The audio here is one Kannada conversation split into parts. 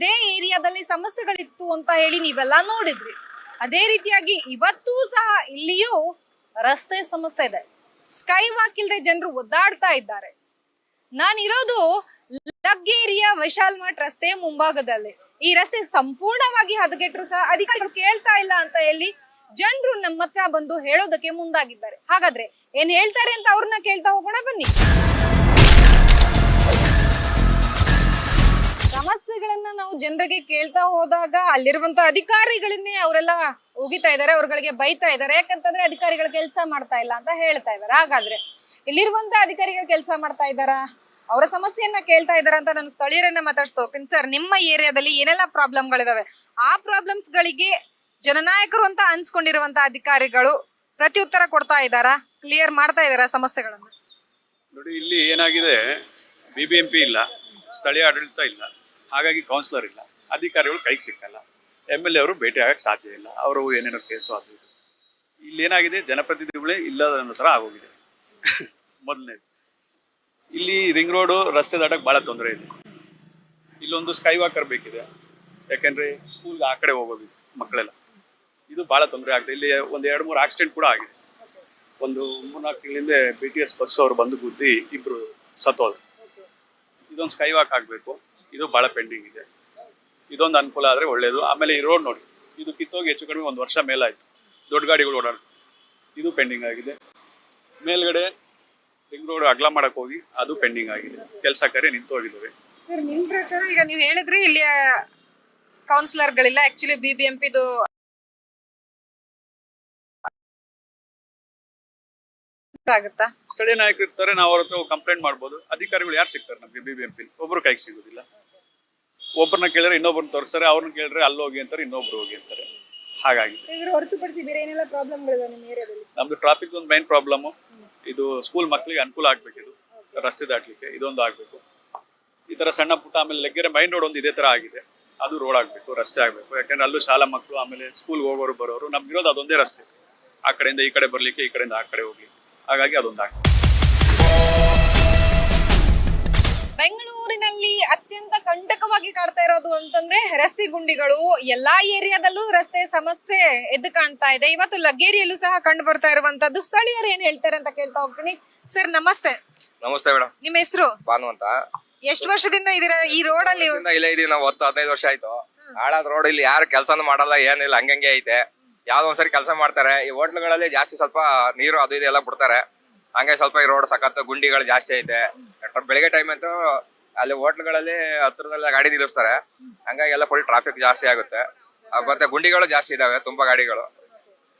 ಅದೇ ಏರಿಯಾದಲ್ಲಿ ಸಮಸ್ಯೆಗಳಿತ್ತು ಅಂತ ಹೇಳಿ ನೀವೆಲ್ಲ ನೋಡಿದ್ರಿ. ಅದೇ ರೀತಿಯಾಗಿ ಇವತ್ತೂ ಸಹ ಇಲ್ಲಿಯೂ ರಸ್ತೆ ಸಮಸ್ಯೆ ಇದೆ. ಸ್ಕೈ ವಾಕ್ ಇಲ್ದೆ ಜನರು ಒದ್ದಾಡ್ತಾ ಇದ್ದಾರೆ. ನಾನಿರೋದು ಲಗ್ಗೇರಿಯ ವಿಶಾಲ್ ಮಠ ರಸ್ತೆ ಮುಂಭಾಗದಲ್ಲಿ. ಈ ರಸ್ತೆ ಸಂಪೂರ್ಣವಾಗಿ ಹದಗೆಟ್ಟರು ಸಹ ಅಧಿಕಾರಿಗಳು ಕೇಳ್ತಾ ಇಲ್ಲ ಅಂತ ಹೇಳಿ ಜನರು ನಮ್ಮ ಹತ್ರ ಬಂದು ಹೇಳೋದಕ್ಕೆ ಮುಂದಾಗಿದ್ದಾರೆ. ಹಾಗಾದ್ರೆ ಏನ್ ಹೇಳ್ತಾರೆ ಅಂತ ಅವ್ರನ್ನ ಕೇಳ್ತಾ ಹೋಗೋಣ ಬನ್ನಿ. ಸಮಸ್ಯೆಗಳನ್ನ ನಾವು ಜನರಿಗೆ ಕೇಳ್ತಾ ಹೋದಾಗ ಅಲ್ಲಿರುವಂತ ಅಧಿಕಾರಿಗಳನ್ನೇ ಅವರೆಲ್ಲ ಉಗಿತಾ ಇದಾರೆ ಅವ್ರಗಳಿಗೆ ಬೈತಾ ಇದಾರೆ ಯಾಕಂತಂದ್ರೆ ಅಧಿಕಾರಿಗಳು ಕೆಲಸ ಮಾಡ್ತಾ ಇಲ್ಲ ಅಂತ ಹೇಳ್ತಾ ಇದಾರೆ ಹಾಗಾದ್ರೆ ಇಲ್ಲಿರುವಂತ ಅಧಿಕಾರಿಗಳು ಕೆಲಸ ಮಾಡ್ತಾ ಇದಾರ ಅವರ ಸಮಸ್ಯೆಯನ್ನ ಕೇಳ್ತಾ ಇದಾರ ಅಂತ ನಾನು ಸ್ಥಳೀಯರನ್ನ ಮಾತಾಡ್ಸ್ತಾ ಸರ್, ನಿಮ್ಮ ಏರಿಯಾದಲ್ಲಿ ಏನೆಲ್ಲ ಪ್ರಾಬ್ಲಮ್ಗಳಿದಾವೆ? ಆ ಪ್ರಾಬ್ಲಮ್ಸ್ ಗಳಿಗೆ ಜನನಾಯಕರು ಅಂತ ಅನ್ಸ್ಕೊಂಡಿರುವಂತ ಅಧಿಕಾರಿಗಳು ಪ್ರತ್ಯುತ್ತರ ಕೊಡ್ತಾ ಇದಾರ ಕ್ಲಿಯರ್ ಮಾಡ್ತಾ ಇದಾರ ಸಮಸ್ಯೆಗಳನ್ನ? ನೋಡಿ, ಇಲ್ಲಿ ಏನಾಗಿದೆ? ಬಿಬಿಎಂಪಿ ಇಲ್ಲ, ಸ್ಥಳೀಯ ಆಡಳಿತ ಇಲ್ಲ. ಹಾಗಾಗಿ ಕೌನ್ಸಿಲರ್ ಇಲ್ಲ. ಅಧಿಕಾರಿಗಳು ಕೈಗೆ ಸಿಕ್ಕಲ್ಲ. ಎಂ ಎಲ್ ಎ ಅವರು ಭೇಟಿ ಆಗಕ್ಕೆ ಸಾಧ್ಯ ಇಲ್ಲ. ಅವರು ಏನೇನೋ ಕೇಸು ಅದು ಇದು. ಇಲ್ಲಿ ಏನಾಗಿದೆ? ಜನಪ್ರತಿನಿಧಿಗಳೇ ಇಲ್ಲದ ಅನ್ನೋ ಥರ ಆಗೋಗಿದೆ. ಮೊದಲನೇದು. ಇಲ್ಲಿ ರಿಂಗ್ ರೋಡು, ರಸ್ತೆ ದಾಟಕ್ಕೆ ಭಾಳ ತೊಂದರೆ ಇದೆ. ಇಲ್ಲೊಂದು ಸ್ಕೈ ವಾಕರ್ ಬೇಕಿದೆ. ಯಾಕೆಂದ್ರೆ ಸ್ಕೂಲ್ಗೆ ಆ ಕಡೆ ಹೋಗೋದು ಮಕ್ಕಳೆಲ್ಲ. ಇದು ಭಾಳ ತೊಂದರೆ ಆಗ್ತದೆ ಇಲ್ಲಿ ಒಂದು ಎರಡು ಮೂರು ಆಕ್ಸಿಡೆಂಟ್ ಕೂಡ ಆಗಿದೆ. ಒಂದು ಮೂರ್ನಾಲ್ಕು ತಿಂಗಳಿಂದ ಬಿ ಟಿ ಎಸ್ ಬಸ್ ಅವರು ಬಂದು ಗುದ್ದಿ ಇಬ್ಬರು ಸತ್ತೋದ್ರು. ಇದೊಂದು ಸ್ಕೈ ವಾಕ್ ಆಗಬೇಕು. ಇದು ಭಾಳ ಪೆಂಡಿಂಗ್ ಇದೆ. ಇದೊಂದು ಅನುಕೂಲ ಆದರೆ ಒಳ್ಳೇದು. ಆಮೇಲೆ ಈ ರೋಡ್ ನೋಡಿ, ಇದು ಕಿತ್ತೋಗಿ ಹೆಚ್ಚು ಕಡಿಮೆ ಒಂದು ವರ್ಷ ಮೇಲಾಯ್ತು. ದೊಡ್ಡ ಗಾಡಿಗಳು ಓಡಾಡ ಇದು ಪೆಂಡಿಂಗ್ ಆಗಿದೆ. ಮೇಲ್ಗಡೆ ರಿಂಗ್ ರೋಡ್ ಅಗಲ ಮಾಡಕ್ ಹೋಗಿ ಅದು ಪೆಂಡಿಂಗ್ ಆಗಿದೆ. ಕೆಲಸ ಕಾರ್ಯ ನಿಂತು ಹೋಗಿದ್ದಾವೆ ಸರ್ ಪ್ರಕಾರ ಈಗ ನೀವು ಹೇಳಿದ್ರಿ ಇಲ್ಲಿ ಕೌನ್ಸಿಲರ್ಗಳಿಲ್ಲ ಆಕ್ಚುಲಿ ಬಿ ಬಿ ಆಗುತ್ತಾ ಸ್ಥಳೀಯ ನಾಯಕರು ಇರ್ತಾರೆ ನಾವು ಅವ್ರ ಹತ್ರ ಕಂಪ್ಲೇಂಟ್ ಮಾಡ್ಬೋದು. ಅಧಿಕಾರಿಗಳು ಯಾರು ಸಿಗ್ತಾರೆ ನಮಗೆ? ಬಿ ಬಿ ಎಂ ಪಿ ಒಬ್ರು ಕೈಗೆ ಸಿಗೋದಿಲ್ಲ. ಒಬ್ಬರನ್ನ ಕೇಳಿದ್ರೆ ಇನ್ನೊಬ್ರನ್ನ ತೋರಿಸ್ತಾರೆ ಅವ್ರನ್ನ ಕೇಳಿದ್ರೆ ಅಲ್ಲಿ ಹೋಗಿ ಅಂತಾರೆ ಇನ್ನೊಬ್ರು ಹೋಗಿ ಅಂತಾರೆ. ಹಾಗಾಗಿ ಇದ್ರ ಹೊರತುಪಡಿಸಿ ಬೇರೆ ಏನೆಲ್ಲ ಪ್ರಾಬ್ಲಮ್ಗಳಿವೆ ನಿಮ್ಮ ಏರಿಯಾದಲ್ಲಿ? ನಮ್ದು ಟ್ರಾಫಿಕ್ ಒಂದು ಮೈನ್ ಪ್ರಾಬ್ಲಮ್ ಇದು ಸ್ಕೂಲ್ ಮಕ್ಕಳಿಗೆ ಅನುಕೂಲ ಆಗ್ಬೇಕು ಇದು. ರಸ್ತೆ ದಾಟ್ಲಿಕ್ಕೆ ಇದೊಂದು ಆಗ್ಬೇಕು. ಈ ತರ ಸಣ್ಣ ಪುಟ್ಟ ಆಮೇಲೆ ಲೆಗ್ಗೆರೆ ಮೈನ್ ರೋಡ್ ಒಂದು ಇದೇ ತರ ಆಗಿದೆ. ಅದು ರೋಡ್ ಆಗ್ಬೇಕು ರಸ್ತೆ ಆಗ್ಬೇಕು. ಯಾಕಂದ್ರೆ ಅಲ್ಲೂ ಶಾಲಾ ಮಕ್ಕಳು ಆಮೇಲೆ ಸ್ಕೂಲ್ ಹೋಗೋರು ಬರೋರು. ನಮ್ಗಿರೋದು ಅದೊಂದೇ ರಸ್ತೆ. ಆ ಕಡೆಯಿಂದ ಈ ಕಡೆ ಬರ್ಲಿಕ್ಕೆ ಈ ಕಡೆಯಿಂದ ಆ ಕಡೆ ಹೋಗ್ಲಿಕ್ಕೆ ಹಾಗಾಗಿ ಅದೊಂದು ಆಗ್ತದೆ ಬೆಂಗಳೂರಿನಲ್ಲಿ ಅತ್ಯಂತ ಕಂಟಕವಾಗಿ ಕಾಡ್ತಾ ಇರೋದು ಅಂತಂದ್ರೆ ರಸ್ತೆ ಗುಂಡಿಗಳು. ಎಲ್ಲಾ ಏರಿಯಾದಲ್ಲೂ ರಸ್ತೆ ಸಮಸ್ಯೆ ಎದ್ದು ಕಾಣ್ತಾ ಇದೆ. ಇವತ್ತು ಲಗೇರಿಯಲ್ಲೂ ಸಹ ಕಂಡು ಬರ್ತಾ ಇರುವಂತದ್ದು ಸ್ಥಳೀಯರು ಏನ್ ಹೇಳ್ತಾರೆ ಅಂತ ಕೇಳ್ತಾ ಹೋಗ್ತೀನಿ. ಸರ್ ನಮಸ್ತೆ. ನಮಸ್ತೆ ಮೇಡಮ್ ನಿಮ್ಮ ಹೆಸರು? ಭಾನು ಅಂತ. ಎಷ್ಟು ವರ್ಷದಿಂದ ಇದೀರ ಈ ರೋಡ್ ಅಲ್ಲಿ ಇಲ್ಲ ಇಲ್ಲೇ ಇದೀವಿ ನಾವು ಹತ್ತು ಹದಿನೈದು ವರ್ಷ ಆಯ್ತು. ಹಾಳಾದ ರೋಡ್ ಇಲ್ಲಿ ಯಾರು ಕೆಲಸ ಮಾಡಲ್ಲ ಏನಿಲ್ಲ ಹಂಗಂಗೆ ಐತೆ. ಯಾವ್ದೋ ಒಂದ್ಸರಿ ಕೆಲಸ ಮಾಡ್ತಾರೆ. ಈ ಹೋಟ್ಲುಗಳಲ್ಲಿ ಜಾಸ್ತಿ ಸ್ವಲ್ಪ ನೀರು ಅದು ಇದೆಲ್ಲ ಬಿಡ್ತಾರೆ. ಹಂಗೆ ಸ್ವಲ್ಪ ಈ ರೋಡ್ ಸಖತ್ ಗುಂಡಿಗಳು ಜಾಸ್ತಿ ಐತೆ. ಬೆಳಿಗ್ಗೆ ಟೈಮ್ ಅಂತೂ ಅಲ್ಲಿ ಹೋಟ್ಲುಗಳಲ್ಲಿ ಹತ್ರದಲ್ಲ ಗಾಡಿ ನಿಲ್ಲಿಸ್ತಾರೆ. ಹಂಗಾಗಿ ಎಲ್ಲ ಫುಲ್ ಟ್ರಾಫಿಕ್ ಜಾಸ್ತಿ ಆಗುತ್ತೆ. ಮತ್ತೆ ಗುಂಡಿಗಳು ಜಾಸ್ತಿ ಇದಾವೆ ತುಂಬಾ ಗಾಡಿಗಳು.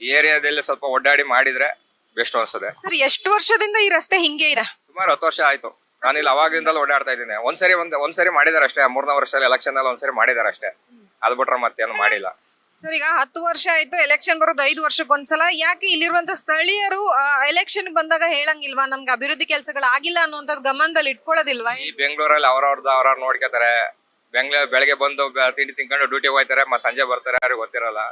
ಈ ಏರಿಯಾದಲ್ಲಿ ಸ್ವಲ್ಪ ಒಡ್ಡಾಡಿ ಮಾಡಿದ್ರೆ ಬೆಸ್ಟ್ ಅನ್ಸುತ್ತೆ. ಸರ್ ಎಷ್ಟು ವರ್ಷದಿಂದ ಈ ರಸ್ತೆ ಹಿಂಗೆ ಇದೆ? ಸುಮಾರು ಹತ್ತು ವರ್ಷ ಆಯ್ತು. ನಾನು ಇಲ್ಲಿ ಅವಾಗಿಂದಲೂ ಓಡಾಡ್ತಾ ಇದ್ದೀನಿ. ಒಂದ್ಸರಿ ಒಂದ್ ಒಂದ್ಸರಿ ಮಾಡಿದಾರೆ ಅಷ್ಟೇ ಮೂರ್ನಾಲ್ಕು ವರ್ಷದಲ್ಲಿ ಎಲೆಕ್ಷನ್ ಅಲ್ಲಿ ಒಂದ್ಸರಿ ಮಾಡಿದಾರೆ ಅಷ್ಟೇ ಅದ್ ಬಿಟ್ರೆ ಮತ್ತೇನು ಮಾಡಿಲ್ಲ. ಸರ್, ಈಗ ಹತ್ತು ವರ್ಷ ಆಯ್ತು ಎಲೆಕ್ಷನ್ ಬರೋದು ಐದು ವರ್ಷಕ್ಕೊಂದ್ಸಲ ಯಾಕೆ ಇಲ್ಲಿರುವಂತ ಸ್ಥಳೀಯರು ಎಲೆಕ್ಷನ್ ಬಂದಾಗ ಹೇಳಂಗಿಲ್ವಾ? ನಮ್ಗೆ ಅಭಿವೃದ್ಧಿ ಕೆಲಸಗಳು ಆಗಿಲ್ಲ ಅನ್ನುವಂಥದ್ದು ಗಮನದಲ್ಲಿ ಇಟ್ಕೊಳ್ಳೋದಿಲ್ವಾ? ಈ ಬೆಂಗಳೂರಲ್ಲಿ ಅವ್ರವ್ರದ್ದು ಅವ್ರವ್ರು ನೋಡ್ಕೊತಾರೆ. ಬೆಂಗಳೂರು ಬೆಳಗ್ಗೆ ಬಂದು ತಿಂಡಿ ತಿನ್ಕೊಂಡು ಡ್ಯೂಟಿಗೆ ಹೋಗ್ತಾರೆ ಮತ್ತೆ ಸಂಜೆ ಬರ್ತಾರೆ, ಯಾರಿಗೂ ಗೊತ್ತಿರಲ್ಲ.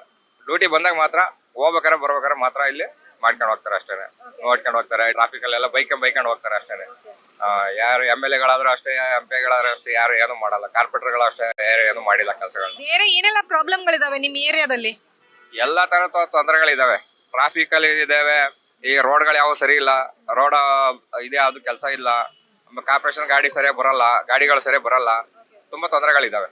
ಡ್ಯೂಟಿ ಬಂದಾಗ ಮಾತ್ರ ಹೋಗ್ಬೇಕಾರೆ, ಬರ್ಬೇಕಾರೆ ಮಾತ್ರ ಇಲ್ಲಿ ಮಾಡ್ಕೊಂಡು ಹೋಗ್ತಾರೆ ಅಷ್ಟೇ ನೋಡ್ಕೊಂಡು ಹೋಗ್ತಾರೆ ಟ್ರಾಫಿಕ್ ಎಲ್ಲ ಬೈಕ್ ಬೈಕೊಂಡು ಹೋಗ್ತಾರೆ ಅಷ್ಟೇ ಯಾರು ಎಂ ಎಲ್ ಎಗಳಾದ್ರೂ ಅಷ್ಟೇ ಎಂ ಪಿಗಳಾದ್ರೂ ಅಷ್ಟೇ ಯಾರು ಏನು ಮಾಡಲ್ಲ. ಕಾರ್ಪೊರೇಟರ್ಗಳು ಅಷ್ಟೇ ಯಾರು ಏನು ಮಾಡಿಲ್ಲ ಕೆಲಸಗಳು ಬೇರೆ ಏನೆಲ್ಲ ಪ್ರಾಬ್ಲಮ್ಗಳಿದಾವೆ ನಿಮ್ಮ ಏರಿಯಾದಲ್ಲಿ? ಎಲ್ಲಾ ತರ ತೊಂದರೆಗಳಿದಾವೆ. ಟ್ರಾಫಿಕ್ ಅಲ್ಲಿ ಇದಾವೆ ಈ ರೋಡ್ಗಳು ಯಾವ ಸರಿ ಇಲ್ಲ. ರೋಡ್ ಇದೆ ಅದು ಕೆಲಸ ಇಲ್ಲ. ಕಾರ್ಪೊರೇಷನ್ ಗಾಡಿ ಸರಿಯಾಗಿ ಬರಲ್ಲ ಗಾಡಿಗಳು ಸರಿಯಾಗಿ ಬರಲ್ಲ. ತುಂಬಾ ತೊಂದರೆಗಳಿದಾವೆ.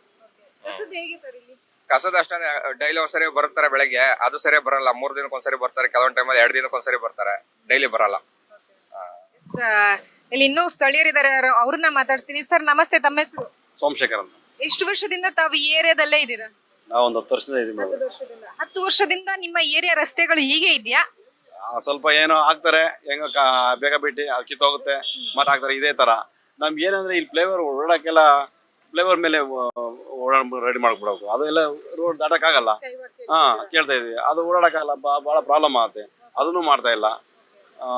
ಕಸದ ಅಷ್ಟೇ ಡೈಲಿ ಒಂದ್ಸರಿ ಬರ್ತಾರೆ ಬೆಳಗ್ಗೆ ಅದು ಸರಿ ಬರಲ್ಲ ಮೂರ್ ದಿನಕ್ಕೆ ಒಂದ್ಸರಿ ಬರ್ತಾರೆ ಕೆಲವೊಂದು ಟೈಮಲ್ಲಿ ಎರಡು ದಿನಕ್ಕೆ ಒಂದ್ಸರಿ ಬರ್ತಾರೆ ಡೈಲಿ ಬರಲ್ಲ. ಸ- ಇಲ್ಲಿ ಇನ್ನೂ ಸ್ಥಳೀಯರಿದ್ದಾರೆ ಯಾರು? ಅವ್ರನ್ನ ಮಾತಾಡ್ತೀನಿ. ಸರ್ ನಮಸ್ತೆ ತಮ್ಮ ಹೆಸರು? ಸೋಮಶೇಖರ್ ಅಂತ. ಎಷ್ಟು ವರ್ಷದಿಂದ ತಾವು ಈ ಏರಿಯಾದಲ್ಲೇ ಇದ್ದೀರಾ? ನಾವು ಒಂದು ಹತ್ತು ವರ್ಷದಿಂದ ಇದೀವಿ. ಮೇಡಮ್ ವರ್ಷದಿಂದ. ಹತ್ತು ವರ್ಷದಿಂದ ನಿಮ್ಮ ಏರಿಯಾ ರಸ್ತೆಗಳು ಹೀಗೆ ಇದೆಯಾ? ಆ, ಸ್ವಲ್ಪ ಏನೋ ಹಾಕ್ತಾರೆ ಹೆಂಗ ಬೇಗ ಬಿಟ್ಟು ಅದು ಹೋಗುತ್ತೆ ಮತ್ತೆ ಹಾಕ್ತಾರೆ ಇದೇ ತರ. ನಮ್ಗೆ ಏನಂದ್ರೆ ಇಲ್ಲಿ ಫ್ಲೇವರ್ ಓಡಾಡಕ್ಕೆಲ್ಲ ಫ್ಲೇವರ್ ಮೇಲೆ ಓಡಾಡ್ ರೆಡಿ ಮಾಡ್ಬಿಡೋದು. ಅದೆಲ್ಲ ರೋಡ್ ದಾಟಕ್ಕಾಗಲ್ಲ ಹಾ ಕೇಳ್ತಾ ಇದೀವಿ ಅದು ಓಡಾಡಕ್ಕಾಗಲ್ಲ ಬಹಳ ಪ್ರಾಬ್ಲಮ್ ಆಗುತ್ತೆ. ಅದನ್ನು ಮಾಡ್ತಾ ಇಲ್ಲ. ಆ,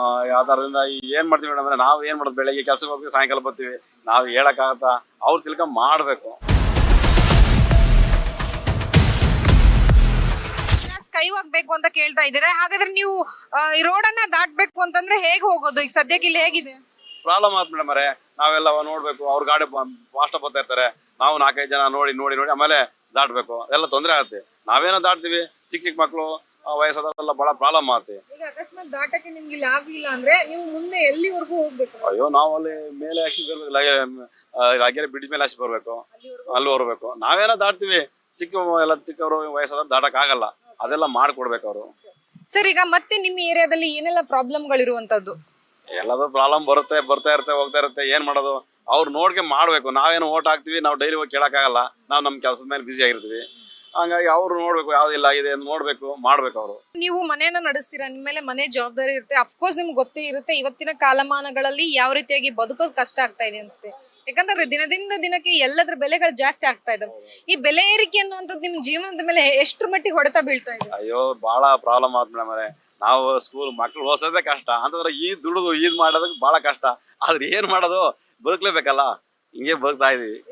ಥರದಿಂದ ಏನ್ ಮಾಡ್ತೀವಿ ಮೇಡಮ್ ಅಂದ್ರೆ ನಾವು ಏನ್ ಮಾಡೋದು ಬೆಳಗ್ಗೆ ಕೆಲಸಕ್ಕೆ ಹೋಗ್ತೀವಿ ಸಾಯಂಕಾಲ ಬರ್ತೀವಿ. ನಾವು ಹೇಳಕ್ಕಾಗತ್ತಾ? ಅವ್ರು ತಿಳ್ಕೊಂಡ್ ಮಾಡ್ಬೇಕು. ಸ್ಕೈ ಬೇಕು ಅಂತ ಕೇಳ್ತಾ ಇದ್ದೀರಾ? ಹಾಗಾದ್ರೆ ನೀವು ಈ ರೋಡನ್ನ ದಾಟ್ಬೇಕು ಅಂತಂದ್ರೆ ಹೇಗೆ ಹೋಗೋದು? ಈಗ ಸದ್ಯಕ್ಕೆ ಇಲ್ಲಿ ಹೇಗಿದೆ? ಪ್ರಾಬ್ಲಮ್ ಆತ್ ಮೇಡಮ್ ಅರೆ ನಾವೆಲ್ಲ ನೋಡ್ಬೇಕು ಅವ್ರ ಗಾಡಿ ಫಾಸ್ಟ್ ಬರ್ತಾ ಇರ್ತಾರೆ. ನಾವು ನಾಲ್ಕೈದು ಜನ ನೋಡಿ ನೋಡಿ ನೋಡಿ ಆಮೇಲೆ ದಾಟ್ಬೇಕು. ಎಲ್ಲ ತೊಂದರೆ ಆಗುತ್ತೆ. ನಾವೇನೋ ದಾಟ್ತೀವಿ. ಚಿಕ್ಕ ಚಿಕ್ಕ ಮಕ್ಕಳು ವಯಸ್ಸಾದವರೆಲ್ಲ ಬಹಳ ಪ್ರಾಬ್ಲಮ್ ಆಗುತ್ತೆ ಈಗ ಅಕಸ್ಮಾತ್ ದಾಟಕ್ಕೆ ನಿಮ್ಗೆ ಇಲ್ಲಿ ಆಗ್ಲಿಲ್ಲ ಅಂದ್ರೆ ನೀವು ಮುಂದೆ ಎಲ್ಲಿವರೆಗೂ ಹೋಗ್ಬೇಕು? ಅಯ್ಯೋ ನಾವು ಅಲ್ಲಿ ಮೇಲೆ ಹಾಕಿ ಬರ್ಬೇಕು ಬ್ರಿಡ್ಜ್ ಮೇಲೆ ಹಾಕಿ ಬರ್ಬೇಕು. ಅಲ್ಲಿ ಬರ್ಬೇಕು ನಾವೇನೋ ದಾಟ್ತೀವಿ. ಚಿಕ್ಕ ಎಲ್ಲ ಚಿಕ್ಕವರು ವಯಸ್ಸಾದವ್ರು ದಾಟಕ್ ಆಗಲ್ಲ. ಅದೆಲ್ಲ ಮಾಡ್ಕೊಡ್ಬೇಕು ಅವರು. ಸರ್ ಈಗ ಮತ್ತೆ ನಿಮ್ಮ ಏರಿಯಾದಲ್ಲಿ ಏನೆಲ್ಲ ಪ್ರಾಬ್ಲಮ್ಗಳಿರುವಂತದ್ದು ಎಲ್ಲದೂ ಪ್ರಾಬ್ಲಮ್ ಬರುತ್ತೆ ಬರ್ತಾ ಇರುತ್ತೆ ಹೋಗ್ತಾ ಇರುತ್ತೆ ಏನ್ ಮಾಡೋದು? ಅವ್ರು ನೋಡ್ಕೆ ಮಾಡ್ಬೇಕು. ನಾವೇನು ಓಟ್ ಹಾಕ್ತಿವಿ ನಾವು ಡೈಲಿ ಹೋಗಿ ಕೇಳಕ್ಕಾಗಲ್ಲ. ನಾವು ನಮ್ಮ ಕೆಲಸದ ಮೇಲೆ ಬಿಸಿ ಆಗಿರ್ತೀವಿ. ಹಂಗಾಗಿ ಅವ್ರು ನೋಡ್ಬೇಕು ಯಾವ್ದಿಲ್ಲ ಇದೆ ಅಂತ ನೋಡ್ಬೇಕು ಮಾಡ್ಬೇಕು ಅವರು. ನೀವು ಮನೆಯನ್ನ ನಡೆಸ್ತೀರಾ? ನಿಮ್ಮ ಮೇಲೆ ಮನೆ ಜವಾಬ್ದಾರಿ ಇರುತ್ತೆ. ಅಫ್ಕೋರ್ಸ್ ನಿಮ್ಗೆ ಗೊತ್ತೇ ಇರುತ್ತೆ ಇವತ್ತಿನ ಕಾಲಮಾನಗಳಲ್ಲಿ ಯಾವ ರೀತಿಯಾಗಿ ಬದುಕೋದು ಕಷ್ಟ ಆಗ್ತಾ ಇದೆ ಅಂತ. ಯಾಕಂದ್ರೆ ದಿನದಿಂದ ದಿನಕ್ಕೆ ಎಲ್ಲದ್ರ ಬೆಲೆಗಳು ಜಾಸ್ತಿ ಆಗ್ತಾ ಇದಾವೆ. ಈ ಬೆಲೆ ಏರಿಕೆ ಅನ್ನುವಂಥದ್ದು ನಿಮ್ ಜೀವನದ ಮೇಲೆ ಎಷ್ಟು ಮಟ್ಟಿಗೆ ಹೊಡೆತ ಬೀಳ್ತಾ ಇದೆ? ಅಯ್ಯೋ ಬಹಳ ಪ್ರಾಬ್ಲಮ್ ಆತ್ ಮೇಡಮ್ ನಾವು ಸ್ಕೂಲ್ ಮಕ್ಳು ಓದಿಸೋದೇ ಕಷ್ಟ. ಅಂತಂದ್ರೆ ಈ ದುಡಿದು ಈದ್ ಮಾಡೋದಕ್ಕೆ ಬಹಳ ಕಷ್ಟ. ಆದ್ರೆ ಏನ್ ಮಾಡೋದು? ಬದುಕ್ಲೇಬೇಕಲ್ಲ? ಹಿಂಗೆ ಬದುಕ್ತಾ ಇದೀವಿ.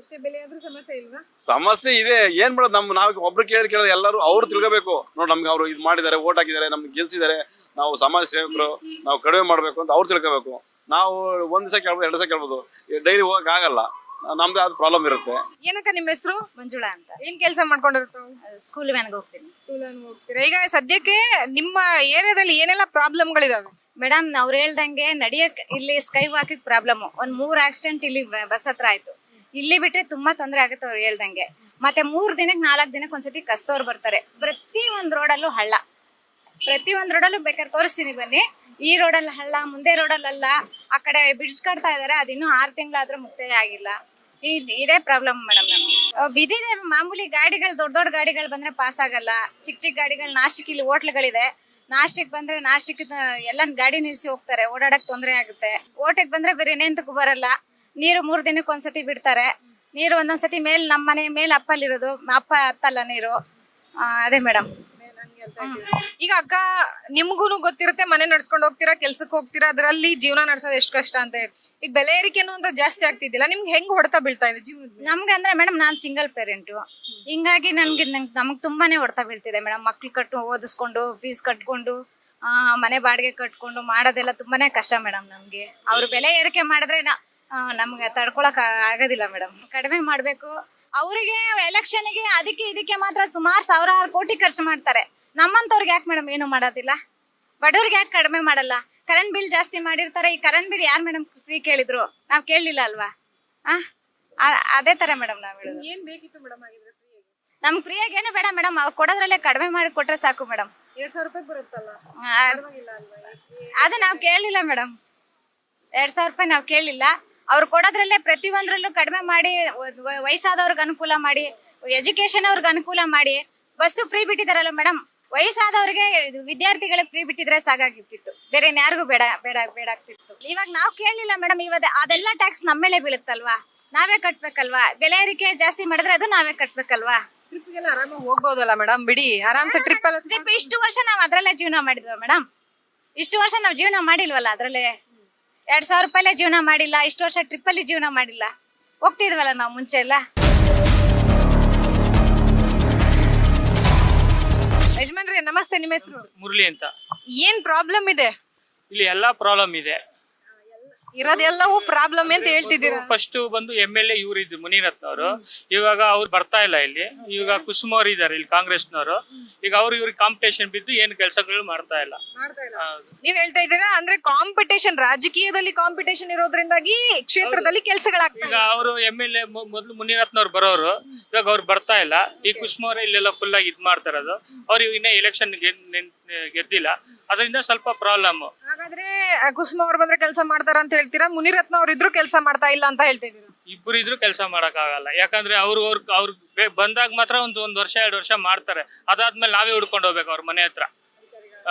ಸಮಸ್ಯೆ ಇದೆ. ಏನ್ ಮಾಡೋದು? ನಮ್ ನಾವ್ ಒಬ್ರು ಕೇಳಿ ಕೇಳೋದು ಎಲ್ಲರೂ ಅವ್ರು ತಿಳ್ಕೋಬೇಕು. ನೋಡಿ ನಮ್ಗೆ ಅವ್ರು ಇದು ಮಾಡಿದ್ದಾರೆ ಓಟ್ ಹಾಕಿದ್ದಾರೆ ನಮ್ಗೆ ಗೆಲ್ಸಿದ್ದಾರೆ. ನಾವು ಸಮಾಜ ಸೇವಕರು ನಾವು ಕಡಿಮೆ ಮಾಡ್ಬೇಕು ಅಂತ ಅವ್ರು ತಿಳ್ಕೋಬೇಕು. ನಾವು ಒಂದ್ ದಿವಸ ಕೇಳ್ಬೋದು ಎರಡು ದಿವಸ ಕೇಳ್ಬೋದು. ಡೈಲಿ ಹೋಗಕ್ ಆಗಲ್ಲ. ನಮ್ದು ಅದು ಪ್ರಾಬ್ಲಮ್ ಇರುತ್ತೆ. ಏನಕ್ಕ ನಿಮ್ಮ ಹೆಸರು? ಮಂಜುಳಾ ಅಂತ. ಏನ್ ಕೆಲಸ ಮಾಡ್ಕೊಂಡಿರ್ತು ಸ್ಕೂಲ್ ವ್ಯಾನ್ಗೆ ಹೋಗ್ತೀನಿ. ಸ್ಕೂಲ್ ಹೋಗ್ತೀರಾ? ಈಗ ಸದ್ಯಕ್ಕೆ ನಿಮ್ಮ ಏರಿಯಾದಲ್ಲಿ ಏನೆಲ್ಲ ಪ್ರಾಬ್ಲಮ್ಗಳಿದಾವೆ ಮೇಡಮ್ ಅವ್ರು ಹೇಳ್ದಂಗೆ ನಡಿಯಕ್ ಇಲ್ಲಿ ಸ್ಕೈ ವಾಕಿಗೆ ಪ್ರಾಬ್ಲಮ್ ಒಂದ್ ಮೂರ್ ಆಕ್ಸಿಡೆಂಟ್ ಇಲ್ಲಿ ಬಸ್ ಹತ್ರ ಆಯ್ತು. ಇಲ್ಲಿ ಬಿಟ್ರೆ ತುಂಬಾ ತೊಂದರೆ ಆಗುತ್ತೆ ಅವ್ರು ಹೇಳ್ದಂಗೆ. ಮತ್ತೆ ಮೂರ್ ದಿನಕ್ಕೆ ನಾಲ್ಕು ದಿನಕ್ಕೆ ಒಂದ್ಸತಿ ಕಸ್ತವ್ರು ಬರ್ತಾರೆ. ಪ್ರತಿ ಒಂದ್ ರೋಡಲ್ಲೂ ಹಳ್ಳ. ಪ್ರತಿ ಒಂದ್ ರೋಡಲ್ಲೂ ಬೇಕಾದ್ರೆ ತೋರಿಸ್ತೀನಿ ಬನ್ನಿ. ಈ ರೋಡಲ್ಲಿ ಹಳ್ಳ ಮುಂದೆ ರೋಡಲ್ಲ ಆ ಕಡೆ ಇದ್ದಾರೆ ಇದಾರೆ ಅದಿನ್ನೂ ಆರು ತಿಂಗಳಾದ್ರೂ ಮುಕ್ತಾಯ ಆಗಿಲ್ಲ. ಇದ್- ಪ್ರಾಬ್ಲಮ್ ಮೇಡಮ್ ನಮ್ಗೆ. ಅಹ್ ಬಿದಿದೆ ಮಾಮೂಲಿ ಗಾಡಿಗಳು, ದೊಡ್ಡ ದೊಡ್ಡ ಗಾಡಿಗಳು ಬಂದ್ರೆ ಪಾಸ್ ಆಗಲ್ಲ. ಚಿಕ್ಕ ಚಿಕ್ಕ ಗಾಡಿಗಳು ನಾಶಿಕ್ ಇಲ್ಲಿ ಹೋಟ್ಲ್ಗಳಿದೆ. ನಾಶಿಕ್ ಬಂದ್ರೆ ನಾಶಿಕ್ ಎಲ್ಲ ಗಾಡಿ ನಿಲ್ಸಿ ಹೋಗ್ತಾರೆ. ಓಡಾಡಕ್ ತೊಂದರೆ ಆಗುತ್ತೆ. ಓಟಕ್ ಬಂದ್ರೆ ಬೇರೆ ನೆಂತಕ್ಕೂ ಬರಲ್ಲ. ನೀರು ಮೂರ್ ದಿನಕ್ಕೆ ಒಂದ್ಸತಿ ಬಿಡ್ತಾರೆ. ನೀರು ಒಂದೊಂದ್ಸತಿ ಮೇಲ್ ನಮ್ಮ ಮನೆ ಮೇಲೆ ಅಪ್ಪಲ್ಲಿರೋದು. ಅಪ್ಪ ಹತ್ತಲ್ಲ ನೀರು. ಅದೇ ಮೇಡಮ್ ಈಗ ಅಕ್ಕ ನಿಮ್ಗೂನು ಗೊತ್ತಿರುತ್ತೆ ಮನೆ ನಡ್ಸ್ಕೊಂಡು ಹೋಗ್ತೀರಾ ಕೆಲ್ಸಕ್ಕೆ ಹೋಗ್ತೀರಾ ಅದರಲ್ಲಿ ಜೀವನ ನಡ್ಸೋದು ಎಷ್ಟು ಕಷ್ಟ ಅಂತ ಹೇಳಿ. ಈಗ ಬೆಲೆ ಏರಿಕೆ ಅನ್ನೋದು ಜಾಸ್ತಿ ಆಗ್ತಿದ್ದಿಲ್ಲ ನಿಮ್ಗೆ ಹೆಂಗ್ ಹೊಡೆತ ಬೀಳ್ತಾ ಇದೆ ಜೀವನ ನಮ್ಗೆ ಅಂದ್ರೆ ಮೇಡಮ್ ನಾನ್ ಸಿಂಗಲ್ ಪೇರೆಂಟು ಹಿಂಗಾಗಿ ನನ್ಗೆ ನಂಗೆ ನಮಗ್ ತುಂಬಾನೇ ಹೊಡ್ತಾ ಬೀಳ್ತಿದೆ ಮೇಡಮ್. ಮಕ್ಳು ಕಟ್ಟು ಓದಿಸ್ಕೊಂಡು ಫೀಸ್ ಕಟ್ಕೊಂಡು ಆ, ಮನೆ ಬಾಡಿಗೆ ಕಟ್ಕೊಂಡು ಮಾಡೋದೆಲ್ಲ ತುಂಬಾನೇ ಕಷ್ಟ ಮೇಡಮ್ ನಮ್ಗೆ. ಅವ್ರು ಬೆಲೆ ಏರಿಕೆ ಮಾಡಿದ್ರೆ ನಮ್ಗೆ ತಡ್ಕೊಳಕ್ ಆಗೋದಿಲ್ಲ ಮೇಡಮ್. ಕಡಿಮೆ ಮಾಡ್ಬೇಕು. ಅವರಿಗೆ ಎಲೆಕ್ಷನ್ಗೆ ಅದಕ್ಕೆ ಇದಕ್ಕೆ ಮಾತ್ರ ಸುಮಾರು ಸಾವಿರಾರು ಕೋಟಿ ಖರ್ಚು ಮಾಡ್ತಾರೆ. ನಮ್ಮಂತವ್ರಿಗೆ ಯಾಕೆ ಮೇಡಮ್ ಏನು ಮಾಡೋದಿಲ್ಲ? ಬಡವ್ರಿಗೆ ಯಾಕೆ ಕಡಿಮೆ ಮಾಡಲ್ಲ? ಕರೆಂಟ್ ಬಿಲ್ ಜಾಸ್ತಿ ಮಾಡಿರ್ತಾರೆ ಈ ಕರೆಂಟ್ ಬಿಲ್ ಯಾರು ಮೇಡಮ್ ಫ್ರೀ ಕೇಳಿದ್ರು? ನಾವು ಕೇಳಲಿಲ್ಲ ಅಲ್ವಾ? ಆ? ಅದೇ ತರ ಮೇಡಮ್ ನಾವು ಹೇಳೋದು. ಏನ್ ಬೇಕಿತ್ತು ಮೇಡಮ್ ಆಗಿದ್ರೆ? ನಮ್ಗೆ ಫ್ರೀಯಾಗಿ ಏನು ಬೇಡ ಮೇಡಮ್ ಅವ್ರು ಕೊಡೋದ್ರಲ್ಲೇ ಕಡಿಮೆ ಮಾಡಿ ಕೊಟ್ಟರೆ ಸಾಕು ಮೇಡಮ್ ಎರಡು ಸಾವಿರ ರೂಪಾಯಿ ಬರುತ್ತಲ್ಲ? ಪರವಾಗಿಲ್ಲ ಅಲ್ವಾ? ಅದು ನಾವು ಕೇಳಲಿಲ್ಲ ಮೇಡಮ್ ಎರಡು ಸಾವಿರ ರೂಪಾಯಿ ನಾವು ಕೇಳಲಿಲ್ಲ. ಅವ್ರು ಕೊಡೋದ್ರಲ್ಲೇ ಪ್ರತಿಯೊಂದ್ರಲ್ಲೂ ಕಡಿಮೆ ಮಾಡಿ ವ- ವ- ವಯಸ್ಸಾದವ್ರಿಗೆ ಅನುಕೂಲ ಮಾಡಿ ಎಜುಕೇಶನ್ ಅವ್ರಿಗೆ ಅನುಕೂಲ ಮಾಡಿ ಬಸ್ಸು ಫ್ರೀ ಬಿಟ್ಟಿದಾರಲ್ಲ ಮೇಡಮ್ ವಯಸ್ಸಾದವ್ರಿಗೆ ಇದು ವಿದ್ಯಾರ್ಥಿಗಳಿಗೆ ಫ್ರೀ ಬಿಟ್ಟಿದ್ರೆ ಸಾಕಾಗಿರ್ತಿತ್ತು ಬೇರೆ ಯಾರಿಗೂ ಬೇಡ ಬೇಡ ಬೇಡ ಆಗ್ತಿತ್ತು. ಇವಾಗ ನಾವು ಕೇಳಲಿಲ್ಲ ಮೇಡಮ್ ಇವಾಗ ಅದೆಲ್ಲ ಟ್ಯಾಕ್ಸ್ ನಮ್ಮ ಮೇಲೆ ಬೀಳುತ್ತಲ್ವಾ? ನಾವೇ ಕಟ್ಬೇಕಲ್ವಾ? ಬೆಲೆ ಏರಿಕೆ ಜಾಸ್ತಿ ಮಾಡಿದ್ರೆ ಅದು ನಾವೇ ಕಟ್ಬೇಕಲ್ವಾ? ಟ್ರಿಪ್ಗೆಲ್ಲ ಆರಾಮಾಗಿ ಹೋಗ್ಬೋದಲ್ಲ ಮೇಡಮ್ ಬಿಡಿ. ಆರಾಮ್ಸೆ ಟ್ರಿಪ್ ಎಲ್ಲ ಟ್ರಿಪ್ ಇಷ್ಟು ವರ್ಷ ನಾವು ಅದ್ರಲ್ಲೇ ಜೀವನ ಮಾಡಿದ್ವ ಮೇಡಮ್ ಇಷ್ಟು ವರ್ಷ ನಾವು ಜೀವನ ಮಾಡಿಲ್ವಲ್ಲ ಅದರಲ್ಲೇ? ಎರಡ್ ಸಾವಿರ ರೂಪಾಯಲ್ಲೇ ಜೀವನ ಮಾಡಿಲ್ಲ ಇಷ್ಟು ವರ್ಷ ಟ್ರಿಪ್ ಅಲ್ಲಿ ಜೀವನ ಮಾಡಿಲ್ಲ. ಹೋಗ್ತಿದ್ವಲ್ಲ ನಾವು ಮುಂಚೆ ಎಲ್ಲ? ನಮಸ್ತೆ ನಿಮ್ಮ ಹೆಸರು? ಮುರಳಿ ಅಂತ. ಏನ್ ಪ್ರಾಬ್ಲಮ್ ಇದೆ? ಇಲ್ಲಿ ಎಲ್ಲಾ ಪ್ರಾಬ್ಲಮ್ ಇದೆ. ಇರೋದೆಲ್ಲವೂ ಪ್ರಾಬ್ಲಮ್ ಅಂತ ಹೇಳ್ತಿದ್ದೀರಾ? ಫಸ್ಟ್ ಬಂದು ಎಂ ಎಲ್ ಎ ಇವ್ರು ಇದ್ರು ಮುನಿರತ್ನ ಅವರು ಇವಾಗ ಅವ್ರು ಬರ್ತಾ ಇಲ್ಲ ಇಲ್ಲಿ. ಇವಾಗ ಕುಸುಮವ್ರು ಇದಾರೆ ಇಲ್ಲಿ ಕಾಂಗ್ರೆಸ್ನವರು. ಈಗ ಅವ್ರು ಇವ್ರಿಗೆ ಕಾಂಪಿಟೇಷನ್ ಬಿದ್ದು ಏನು ಕೆಲಸಗಳು ಮಾಡ್ತಾ ಇಲ್ಲ. ಹೌದು. ನೀವ್ ಹೇಳ್ತಾ ಇದ್ದೀರಾ ಅಂದ್ರೆ ಕಾಂಪಿಟೇಷನ್ ರಾಜಕೀಯದಲ್ಲಿ ಕಾಂಪಿಟೇಷನ್ ಇರೋದ್ರಿಂದಾಗಿ ಕ್ಷೇತ್ರದಲ್ಲಿ ಈಗ ಕೆಲಸಗಳಾಗ್ತವೆ ಅವರು ಎಂ ಎಲ್ ಎ ಮೊದಲು ಮುನಿರತ್ನ ಅವ್ರು ಬರೋರು. ಇವಾಗ ಅವ್ರು ಬರ್ತಾ ಇಲ್ಲ. ಈ ಕುಸುಮವ್ರೆ ಇಲ್ಲೆಲ್ಲ ಫುಲ್ ಆಗಿ ಇದ್ ಮಾಡ್ತಾರದು ಅವ್ರು ಇನ್ನ ಎಲೆಕ್ಷನ್ ಗೆದ್ದಿಲ್ಲ. ಅದರಿಂದ ಸ್ವಲ್ಪ ಪ್ರಾಬ್ಲಮ್ ಹಾಗಾದ್ರೆ ಕುಸುಮ ಅವ್ರು ಬಂದ್ರೆ ಕೆಲಸ ಮಾಡ್ತಾರ ಅಂತ ಹೇಳ್ತೀರಾ? ಮುನಿರತ್ನ ಅವ್ರು ಇದ್ರು ಕೆಲಸ ಮಾಡ್ತಾ ಇಲ್ಲ ಅಂತ ಹೇಳ್ತಾ ಇಬ್ಬರು ಇಬ್ರು ಇದ್ರು ಕೆಲಸ ಮಾಡಕ್ ಆಗಲ್ಲ ಯಾಕಂದ್ರೆ ಅವ್ರು ಅವ್ರ ಅವ್ರು ಬಂದಾಗ ಮಾತ್ರ ಒಂದು ಒಂದ್ ವರ್ಷ ಎರಡು ವರ್ಷ ಮಾಡ್ತಾರೆ. ಅದಾದ್ಮೇಲೆ ನಾವೇ ಹುಡ್ಕೊಂಡು ಹೋಗ್ಬೇಕು ಅವ್ರ ಮನೆ ಹತ್ರ.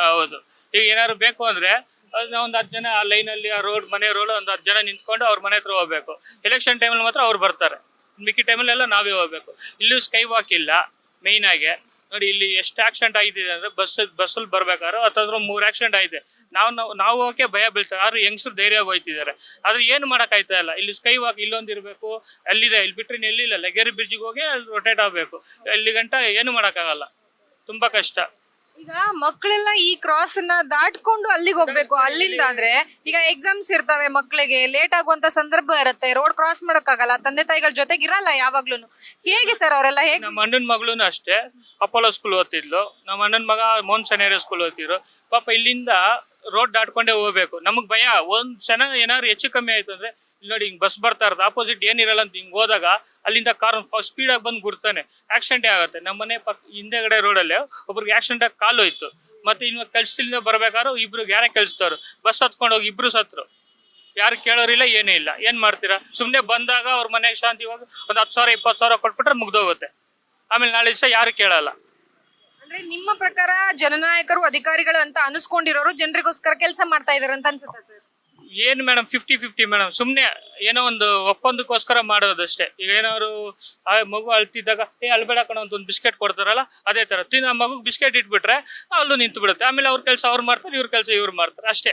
ಹೌದು. ಈಗ ಏನಾದ್ರು ಬೇಕು ಅಂದ್ರೆ ಒಂದು ಒಂದ್ ಹತ್ತು ಜನ ಆ ಲೈನ್ ಅಲ್ಲಿ ಆ ರೋಡ್ ಮನೆ ರೋಡ್ ಒಂದ್ ಹತ್ತು ಜನ ನಿಂತ್ಕೊಂಡು ಅವ್ರ ಮನೆ ಹತ್ರ ಹೋಗ್ಬೇಕು. ಎಲೆಕ್ಷನ್ ಟೈಮಲ್ಲಿ ಮಾತ್ರ ಅವ್ರು ಬರ್ತಾರೆ. ಮಿಕ್ಕಿ ಟೈಮಲ್ಲೆಲ್ಲ ನಾವೇ ಹೋಗ್ಬೇಕು. ಇಲ್ಲೂ ಸ್ಕೈ ವಾಕ್ ಇಲ್ಲ ಮೇಯ್ನ್ ಆಗಿ. ನೋಡಿ, ಇಲ್ಲಿ ಎಷ್ಟು ಆಕ್ಸಿಡೆಂಟ್ ಆಗಿದೆ ಅಂದ್ರೆ ಬಸ್ ಬಸ್ಸಲ್ಲಿ ಬರ್ಬೇಕಾದ್ರೆ ಅಥವಾ ಮೂರ್ ಆಕ್ಸಿಡೆಂಟ್ ಆಗಿದೆ. ನಾವು ನಾವು ಹೋಗಕ್ಕೆ ಭಯ ಬೀಳ್ತಾರೆ ಆದ್ರೆ ಹೆಂಗಸರು ಧೈರ್ಯವಾಗಿ ಹೋಯ್ತಿದ್ದಾರೆ. ಆದ್ರೆ ಏನು ಮಾಡಕ್ ಆಯ್ತಾ ಇಲ್ಲ. ಇಲ್ಲಿ ಸ್ಕೈ ವಾಕ್ ಇಲ್ಲೊಂದು ಇರಬೇಕು, ಅಲ್ಲಿದೆ. ಇಲ್ಲಿ ಬಿಟ್ರೆ ಎಲ್ಲಿ ಎಲ್ಲಿಲ್ಲ. ಲಗೇರಿ ಬ್ರಿಡ್ಜಿಗೆ ಹೋಗಿ ಅಲ್ಲಿ ರೊಟೇಟ್ ಆಗಬೇಕು. ಅಲ್ಲಿ ಗಂಟ ಏನು ಮಾಡೋಕ್ಕಾಗಲ್ಲ. ತುಂಬಾ ಕಷ್ಟ. ಈಗ ಮಕ್ಕಳೆಲ್ಲ ಈ ಕ್ರಾಸ್ ಅನ್ನ ದಾಟ್ಕೊಂಡು ಅಲ್ಲಿಗೆ ಹೋಗ್ಬೇಕು. ಅಲ್ಲಿಂದ ಅಂದ್ರೆ ಈಗ ಎಕ್ಸಾಮ್ಸ್ ಇರ್ತವೆ ಮಕ್ಕಳಿಗೆ ಲೇಟ್ ಆಗುವಂತ ಸಂದರ್ಭ ಇರುತ್ತೆ. ರೋಡ್ ಕ್ರಾಸ್ ಮಾಡಕ್ಕಾಗಲ್ಲ. ತಂದೆ ತಾಯಿಗಳ ಜೊತೆಗೆ ಇರಲ್ಲ ಯಾವಾಗ್ಲೂ ಹೇಗೆ ಸರ್ ಅವರೆಲ್ಲ ಹೇಗೆ ನಮ್ಮ ಅಣ್ಣನ ಮಗಳು ಅಷ್ಟೇ. ಅಪೋಲೋ ಸ್ಕೂಲ್ ಓದ್ತಿದ್ಲು. ನಮ್ಮ ಅಣ್ಣನ ಮಗ ಮೋನ್ ಸನೇರಿಯ ಸ್ಕೂಲ್ ಓದ್ತಿದ್ರು. ಪಾಪ ಇಲ್ಲಿಂದ ರೋಡ್ ದಾಟ್ಕೊಂಡೇ ಹೋಗ್ಬೇಕು. ನಮಗ್ ಭಯ. ಒಂದ್ ಕ್ಷಣ ಏನಾದ್ರು ಹೆಚ್ಚು ಕಮ್ಮಿ ಆಯ್ತು ಅಂದ್ರೆ ನೋಡಿ ಹಿಂಗ್ ಬಸ್ ಬರ್ತಾ ಇರೋದು. ಆಪೋಸಿಟ್ ಏನಿರಲ್ಲ ಅಂತ ಹಿಂಗ್ ಹೋದಾಗ ಅಲ್ಲಿಂದ ಕಾರ್ ಸ್ಪೀಡ್ ಆಗಿ ಬಂದು ಗುರ್ತಾನೆ ಆಕ್ಸಿಡೆಂಟ್ ಆಗುತ್ತೆ. ನಮ್ಮ ಮನೆ ಪಕ್ಕ ಹಿಂದೆಗಡೆ ರೋಡಲ್ಲಿ ಒಬ್ರಿಗೆ ಆಕ್ಸಿಡೆಂಟ್ ಆಗಿ ಕಾಲು ಹೋಯ್ತು. ಮತ್ತೆ ಇನ್ನು ಕೆಲ್ಸದಿಂದ ಬರ್ಬೇಕಾದ್ರು ಇಬ್ರು ಯಾರೇ ಕೆಲ್ಸದವ್ರು ಬಸ್ ಹತ್ಕೊಂಡು ಹೋಗಿ ಇಬ್ರು ಸತ್ರು. ಯಾರು ಕೇಳೋರಿಲ್ಲ, ಏನೂ ಇಲ್ಲ. ಏನ್ ಮಾಡ್ತೀರಾ? ಸುಮ್ನೆ ಬಂದಾಗ ಅವ್ರ ಮನೆಗೆ ಹೋಗಿ ಒಂದ್ ಹತ್ತು ಸಾವಿರ, ಇಪ್ಪತ್ತು ಸಾವಿರ ಕೊಟ್ಬಿಟ್ರೆ ಮುಗ್ದೋಗುತ್ತೆ. ಆಮೇಲೆ ನಾಳೆ ದಿವಸ ಯಾರು ಕೇಳಲ್ಲ. ಅಂದ್ರೆ ನಿಮ್ಮ ಪ್ರಕಾರ ಜನನಾಯಕರು ಅಧಿಕಾರಿಗಳು ಅಂತ ಅನಿಸ್ಕೊಂಡಿರೋರು ಜನರಿಗೋಸ್ಕರ ಕೆಲಸ ಮಾಡ್ತಾ ಇದಾರೆ ಅಂತ ಅನ್ಸುತ್ತೆ ಏನ್ ಮೇಡಮ್ ಫಿಫ್ಟಿ ಫಿಫ್ಟಿ ಮೇಡಮ್ ಸುಮ್ನೆ ಏನೋ ಒಂದು ಒಪ್ಪಂದಕ್ಕೋಸ್ಕರ ಮಾಡೋದಷ್ಟೇ. ಈಗ ಏನಾದ್ರು, ಆ ಮಗು ಅಳ್ತಿದ್ದಾಗ, ಏ, ಅಳ್ಬೇಡ ಕಣ ಅಂತ ಒಂದು ಬಿಸ್ಕೆಟ್ ಕೊಡ್ತಾರಲ್ಲ, ಅದೇ ತರ. ತಿನ್ನ ಆ ಮಗು ಬಿಸ್ಕೆಟ್ ಇಟ್ಬಿಟ್ರೆ ಅಲ್ಲೂ ನಿಂತು ಬಿಡುತ್ತೆ. ಆಮೇಲೆ ಅವ್ರ ಕೆಲಸ ಅವ್ರು ಮಾಡ್ತಾರೆ, ಇವ್ರ ಕೆಲಸ ಇವ್ರು ಮಾಡ್ತಾರೆ. ಅಷ್ಟೇ.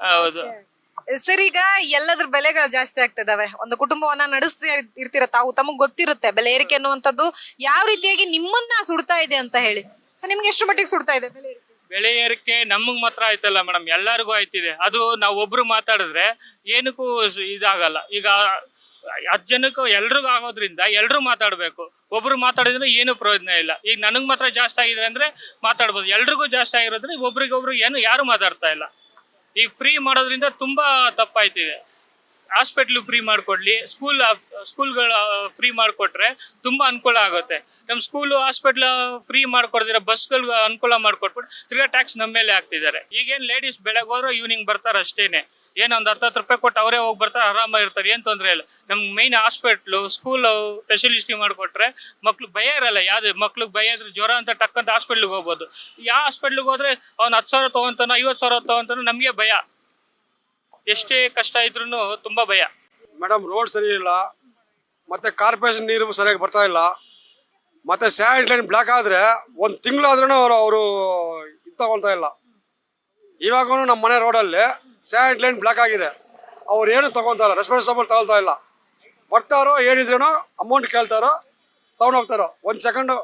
ಹೌದು. ಸರ್, ಈಗ ಎಲ್ಲದ್ರ ಬೆಲೆಗಳು ಜಾಸ್ತಿ ಆಗ್ತಿದಾವೆ. ಒಂದು ಕುಟುಂಬವನ್ನ ನಡೆಸ್ತಾ ಇರ್ತಿರ, ತಾವು ತಮಗ್ ಗೊತ್ತಿರುತ್ತೆ ಬೆಲೆ ಏರಿಕೆ ಅನ್ನುವಂಥದ್ದು ಯಾವ ರೀತಿಯಾಗಿ ನಿಮ್ಮನ್ನ ಸುಡ್ತಾ ಇದೆ ಅಂತ ಹೇಳಿ. ಸೊ ನಿಮ್ಗೆ ಎಷ್ಟು ಮಟ್ಟಿಗೆ ಸುಡ್ತಾ ಇದೆ ಬೆಲೆ ಬೆಳೆ ಏರಿಕೆ ನಮಗ್ ಮಾತ್ರ ಆಯ್ತಲ್ಲ ಮೇಡಮ್, ಎಲ್ಲರಿಗೂ ಆಯ್ತಿದೆ. ಅದು ನಾವು ಒಬ್ರು ಮಾತಾಡಿದ್ರೆ ಏನಕ್ಕೂ ಇದಾಗಲ್ಲ. ಈಗ ಹತ್ತು ಜನಕ್ಕೂ ಎಲ್ರಿಗೂ ಆಗೋದ್ರಿಂದ ಎಲ್ಲರೂ ಮಾತಾಡ್ಬೇಕು. ಒಬ್ರು ಮಾತಾಡಿದ್ರೆ ಏನು ಪ್ರಯೋಜನ ಇಲ್ಲ. ಈಗ ನನಗ್ ಮಾತ್ರ ಜಾಸ್ತಿ ಆಗಿದೆ ಅಂದ್ರೆ ಮಾತಾಡ್ಬೋದು. ಎಲ್ರಿಗೂ ಜಾಸ್ತಿ ಆಗಿರೋದ್ರೆ ಒಬ್ರಿಗೊಬ್ರು ಏನು ಯಾರು ಮಾತಾಡ್ತಾ ಇಲ್ಲ. ಈ ಫ್ರೀ ಮಾಡೋದ್ರಿಂದ ತುಂಬಾ ತಪ್ಪಾಯ್ತಿದೆ. ಹಾಸ್ಪಿಟ್ಲ್ ಫ್ರೀ ಮಾಡ್ಕೊಡ್ಲಿ ಸ್ಕೂಲ್ ಸ್ಕೂಲ್ಗಳ ಫ್ರೀ ಮಾಡಿಕೊಟ್ರೆ ತುಂಬಾ ಅನುಕೂಲ ಆಗುತ್ತೆ. ನಮ್ಮ ಸ್ಕೂಲು ಹಾಸ್ಪಿಟ್ಲ್ ಫ್ರೀ ಮಾಡ್ಕೊಡ್ದಿರ ಬಸ್ಗಳು ಅನುಕೂಲ ಮಾಡ್ಕೊಟ್ಬಿಟ್ಟು ತಿರ್ಗಾ ಟ್ಯಾಕ್ಸ್ ನಮ್ಮ ಮೇಲೆ ಹಾಕ್ತಿದ್ದಾರೆ. ಈಗೇನು ಲೇಡೀಸ್ ಬೆಳಗ್ಗೆ ಹೋದ್ರೆ ಈವ್ನಿಂಗ್ ಬರ್ತಾರೆ ಅಷ್ಟೇನೆ. ಏನೋ ಒಂದು ಹತ್ತು ಹತ್ತು ರೂಪಾಯಿ ಕೊಟ್ಟು ಅವರೇ ಹೋಗಿ ಬರ್ತಾರೆ ಆರಾಮಾಗಿ ಇರ್ತಾರೆ, ಏನು ತೊಂದರೆ ಇಲ್ಲ. ನಮ್ಗೆ ಮೈನ್ ಹಾಸ್ಪಿಟ್ಲು ಸ್ಕೂಲ್ ಫೆಸಿಲಿಟಿ ಮಾಡಿಕೊಟ್ರೆ ಮಕ್ಳು ಭಯ ಇರಲ್ಲ. ಯಾವ್ದು ಮಕ್ಳಿಗೆ ಭಯ ಇದ್ರೆ ಜ್ವರ ಅಂತ ಟಕ್ಕಂತ ಹಾಸ್ಪಿಟ್ಲಿಗೆ ಹೋಗ್ಬೋದು. ಯಾವ ಹಾಸ್ಪಿಟ್ಲಿಗೆ ಹೋದ್ರೆ ಅವ್ನು ಹತ್ತು ಸಾವಿರ ತೊಗೊಂತಾನೋ, ಐವತ್ತು ಸಾವಿರ ತೊಗೊಂತಾನೋ ನಮಗೆ ಭಯ. ಎಷ್ಟೇ ಕಷ್ಟ ಇದ್ರೂ ತುಂಬಾ ಭಯ. ಮೇಡಮ್ ರೋಡ್ ಸರಿ ಇಲ್ಲ. ಮತ್ತೆ ಕಾರ್ಪೊರೇಷನ್ ನೀರು ಸರಿಯಾಗಿ ಬರ್ತಾ ಇಲ್ಲ. ಮತ್ತೆ ಸ್ಯಾನಿಟ್ ಲೈನ್ ಬ್ಲಾಕ್ ಆದ್ರೆ ಒಂದು ತಿಂಗಳಾದ್ರೂ ಅವರು ಅವರು ತಗೊಳ್ತಾ ಇಲ್ಲ. ಇವಾಗೂ ನಮ್ಮ ಮನೆ ರೋಡಲ್ಲಿ ಸ್ಯಾನಿಟ್ ಲೈನ್ ಬ್ಲಾಕ್ ಆಗಿದೆ. ಅವ್ರು ಏನು ತಗೊಳ್ತಾ ಇಲ್ಲ ರೆಸ್ಪಾನ್ಸಿಬಲ್ ತಗೊಳ್ತಾ ಇಲ್ಲ. ಬರ್ತಾರೋ ಏನಿದ್ರೂ ಅಮೌಂಟ್ ಕೇಳ್ತಾರೋ ತಗೊಂಡು ಹೋಗ್ತಾರೋ. ಒಂದು ಸೆಕೆಂಡು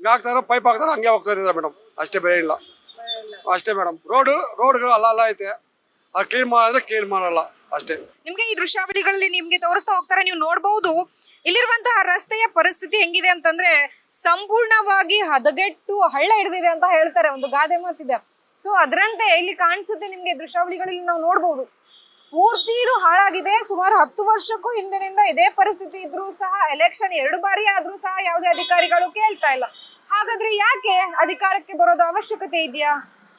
ಹಾಕ್ತಾರೋ ಪೈಪ್ ಹಾಕ್ತಾರೋ, ಹಂಗೆ ಹೋಗ್ತಾ ಇದ್ದಾರೆ ಮೇಡಮ್ ಅಷ್ಟೇ ಬೇರೆ ಇಲ್ಲ. ಅಷ್ಟೇ ಮೇಡಮ್ ರೋಡು ರೋಡ್ಗಳು ಅಲ್ಲ ಅಲ್ಲ ಐತೆ. ಅದು ಕ್ಲೀನ್ ಮಾಡಿದ್ರೆ ಕ್ಲೀನ್ ಮಾಡಲ್ಲ, ಅಷ್ಟೇ. ನಿಮ್ಗೆ ಈ ದೃಶ್ಯಾವಳಿಗಳಲ್ಲಿ ನಿಮ್ಗೆ ತೋರಿಸ್ತಾ ಹೋಗ್ತಾರೆ, ನೀವು ನೋಡಬಹುದು ಇಲ್ಲಿರುವಂತಹ ರಸ್ತೆಯ ಪರಿಸ್ಥಿತಿ ಹೆಂಗಿದೆ ಅಂತಂದ್ರೆ ಸಂಪೂರ್ಣವಾಗಿ ಹದಗೆಟ್ಟು ಹಳ್ಳ ಹಿಡಿದಿದೆ ಅಂತ ಹೇಳ್ತಾರೆ, ಒಂದು ಗಾದೆ ಮಾತಿದೆ. ಸೊ ಅದರಂತೆ ಇಲ್ಲಿ ಕಾಣಿಸುತ್ತೆ ನಿಮ್ಗೆ ದೃಶ್ಯಾವಳಿಗಳಲ್ಲಿ ನಾವು ನೋಡಬಹುದು ಪೂರ್ತಿ ಇದು ಹಾಳಾಗಿದೆ. ಸುಮಾರು ಹತ್ತು ವರ್ಷಕ್ಕೂ ಹಿಂದಿನಿಂದ ಇದೇ ಪರಿಸ್ಥಿತಿ ಇದ್ರೂ ಸಹ ಎಲೆಕ್ಷನ್ ಎರಡು ಬಾರಿ ಆದ್ರೂ ಸಹ ಯಾವುದೇ ಅಧಿಕಾರಿಗಳು ಕೇಳ್ತಾ ಇಲ್ಲ. ಹಾಗಾದ್ರೆ ಯಾಕೆ ಅಧಿಕಾರಕ್ಕೆ ಬರೋದು ಅವಶ್ಯಕತೆ ಇದೆಯಾ?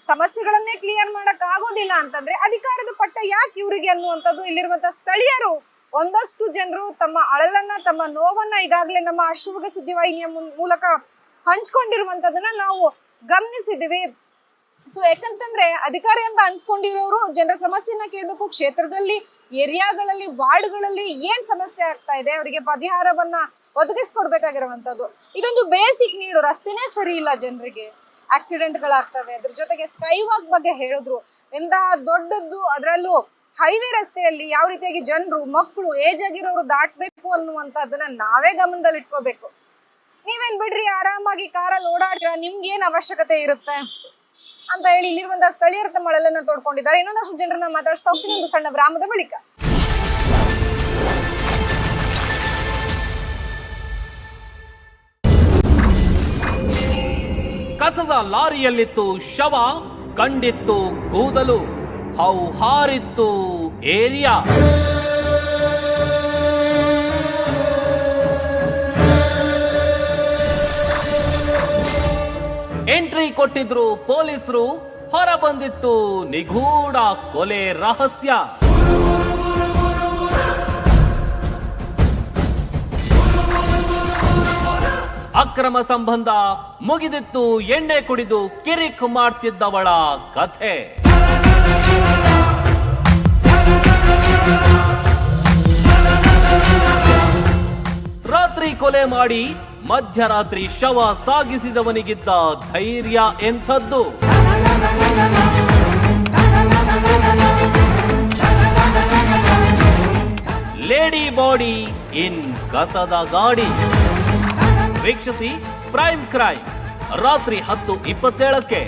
ಸಮಸ್ಯೆಗಳನ್ನೇ ಕ್ಲಿಯರ್ ಮಾಡಕ್ ಆಗೋದಿಲ್ಲ ಅಂತಂದ್ರೆ ಅಧಿಕಾರದ ಪಟ್ಟ ಯಾಕೆ ಇವರಿಗೆ ಅನ್ನುವಂಥದ್ದು ಇಲ್ಲಿರುವಂತಹ ಸ್ಥಳೀಯರು? ಒಂದಷ್ಟು ಜನರು ತಮ್ಮ ಅಳಲನ್ನ, ತಮ್ಮ ನೋವನ್ನ ಈಗಾಗಲೇ ನಮ್ಮ ಅಶ್ವಗ ಸುದ್ದಿವಾಹಿನಿಯ ಮೂಲಕ ಹಂಚ್ಕೊಂಡಿರುವಂತದನ್ನ ನಾವು ಗಮನಿಸಿದ್ದೀವಿ. ಸೊ ಯಾಕಂತಂದ್ರೆ ಅಧಿಕಾರಿ ಅಂತ ಅನ್ಸ್ಕೊಂಡಿರೋರು ಜನರ ಸಮಸ್ಯೆನ ಕೇಳಬೇಕು, ಕ್ಷೇತ್ರದಲ್ಲಿ, ಏರಿಯಾಗಳಲ್ಲಿ, ವಾರ್ಡ್ಗಳಲ್ಲಿ ಏನ್ ಸಮಸ್ಯೆ ಆಗ್ತಾ ಇದೆ, ಅವರಿಗೆ ಪರಿಹಾರವನ್ನ ಒದಗಿಸ್ಕೊಡ್ಬೇಕಾಗಿರುವಂತದ್ದು ಇದೊಂದು ಬೇಸಿಕ್ ನೀಡು ರಸ್ತೆನೇ ಸರಿ ಇಲ್ಲ ಜನರಿಗೆ. ಆಕ್ಸಿಡೆಂಟ್ಗಳಾಗ್ತವೆ. ಅದ್ರ ಜೊತೆಗೆ ಸ್ಕೈ ವಾಕ್ ಬಗ್ಗೆ ಹೇಳಿದ್ರು. ಎಂತಹ ದೊಡ್ಡದ್ದು ಅದರಲ್ಲೂ ಹೈವೇ ರಸ್ತೆಯಲ್ಲಿ ಯಾವ ರೀತಿಯಾಗಿ ಜನರು, ಮಕ್ಕಳು ಏಜ್ ಆಗಿರೋರು ದಾಟಬೇಕು ಅನ್ನುವಂಥದ್ದನ್ನ ನಾವೇ ಗಮನದಲ್ಲಿ ಇಟ್ಕೋಬೇಕು ನೀವೇನ್ ಬಿಡ್ರಿ, ಆರಾಮಾಗಿ ಕಾರಲ್ಲಿ ಓಡಾಡ್ತೀರಾ ನಿಮ್ಗೆ ಏನ್ ಅವಶ್ಯಕತೆ ಇರುತ್ತೆ? ಅಂತ ಹೇಳಿ ಇಲ್ಲಿರುವಂತಹ ಸ್ಥಳೀಯರ ತಮ್ಮ ಅಳಲನ್ನ ತೋಡ್ಕೊಂಡಿದ್ದಾರೆ. ಇನ್ನೊಂದಷ್ಟು ಜನರನ್ನ ಮಾತಾಡಿಸ್ತಾ ಹೋಗ್ತೀನಿ. ಒಂದು ಸಣ್ಣ ಗ್ರಾಮದ ಬಳಿಕ. ಕಸದ ಲಾರಿಯಲ್ಲಿತ್ತು ಶವ, ಕಂಡಿತ್ತು ಕೂದಲು ಹೌಹಾರಿತ್ತು ಏರಿಯಾ. ಎಂಟ್ರಿ ಕೊಟ್ಟಿದ್ರು ಪೊಲೀಸರು ಹೊರ ಬಂದಿತ್ತು ನಿಗೂಢ ಕೊಲೆ ರಹಸ್ಯ. ಅಕ್ರಮ ಸಂಬಂಧ ಮುಗಿದಿತ್ತು, ಎಣ್ಣೆ ಕುಡಿದು ಕಿರಿಕ್ ಮಾಡ್ತಿದ್ದವಳ ಕಥೆ. ರಾತ್ರಿ ಕೊಲೆ ಮಾಡಿ, ಮಧ್ಯರಾತ್ರಿ ಶವ ಸಾಗಿಸಿದವನಿಗಿದ್ದ ಧೈರ್ಯ ಎಂಥದ್ದು? ಲೇಡಿ ಬಾಡಿ ಇನ್ ಕಸದ ಗಾಡಿ. ವೀಕ್ಷಿಸಿ, ಪ್ರೈಮ್ ಕ್ರೈಮ್. ರಾತ್ರಿ ಹತ್ತು ಇಪ್ಪತ್ತೇಳಕ್ಕೆ.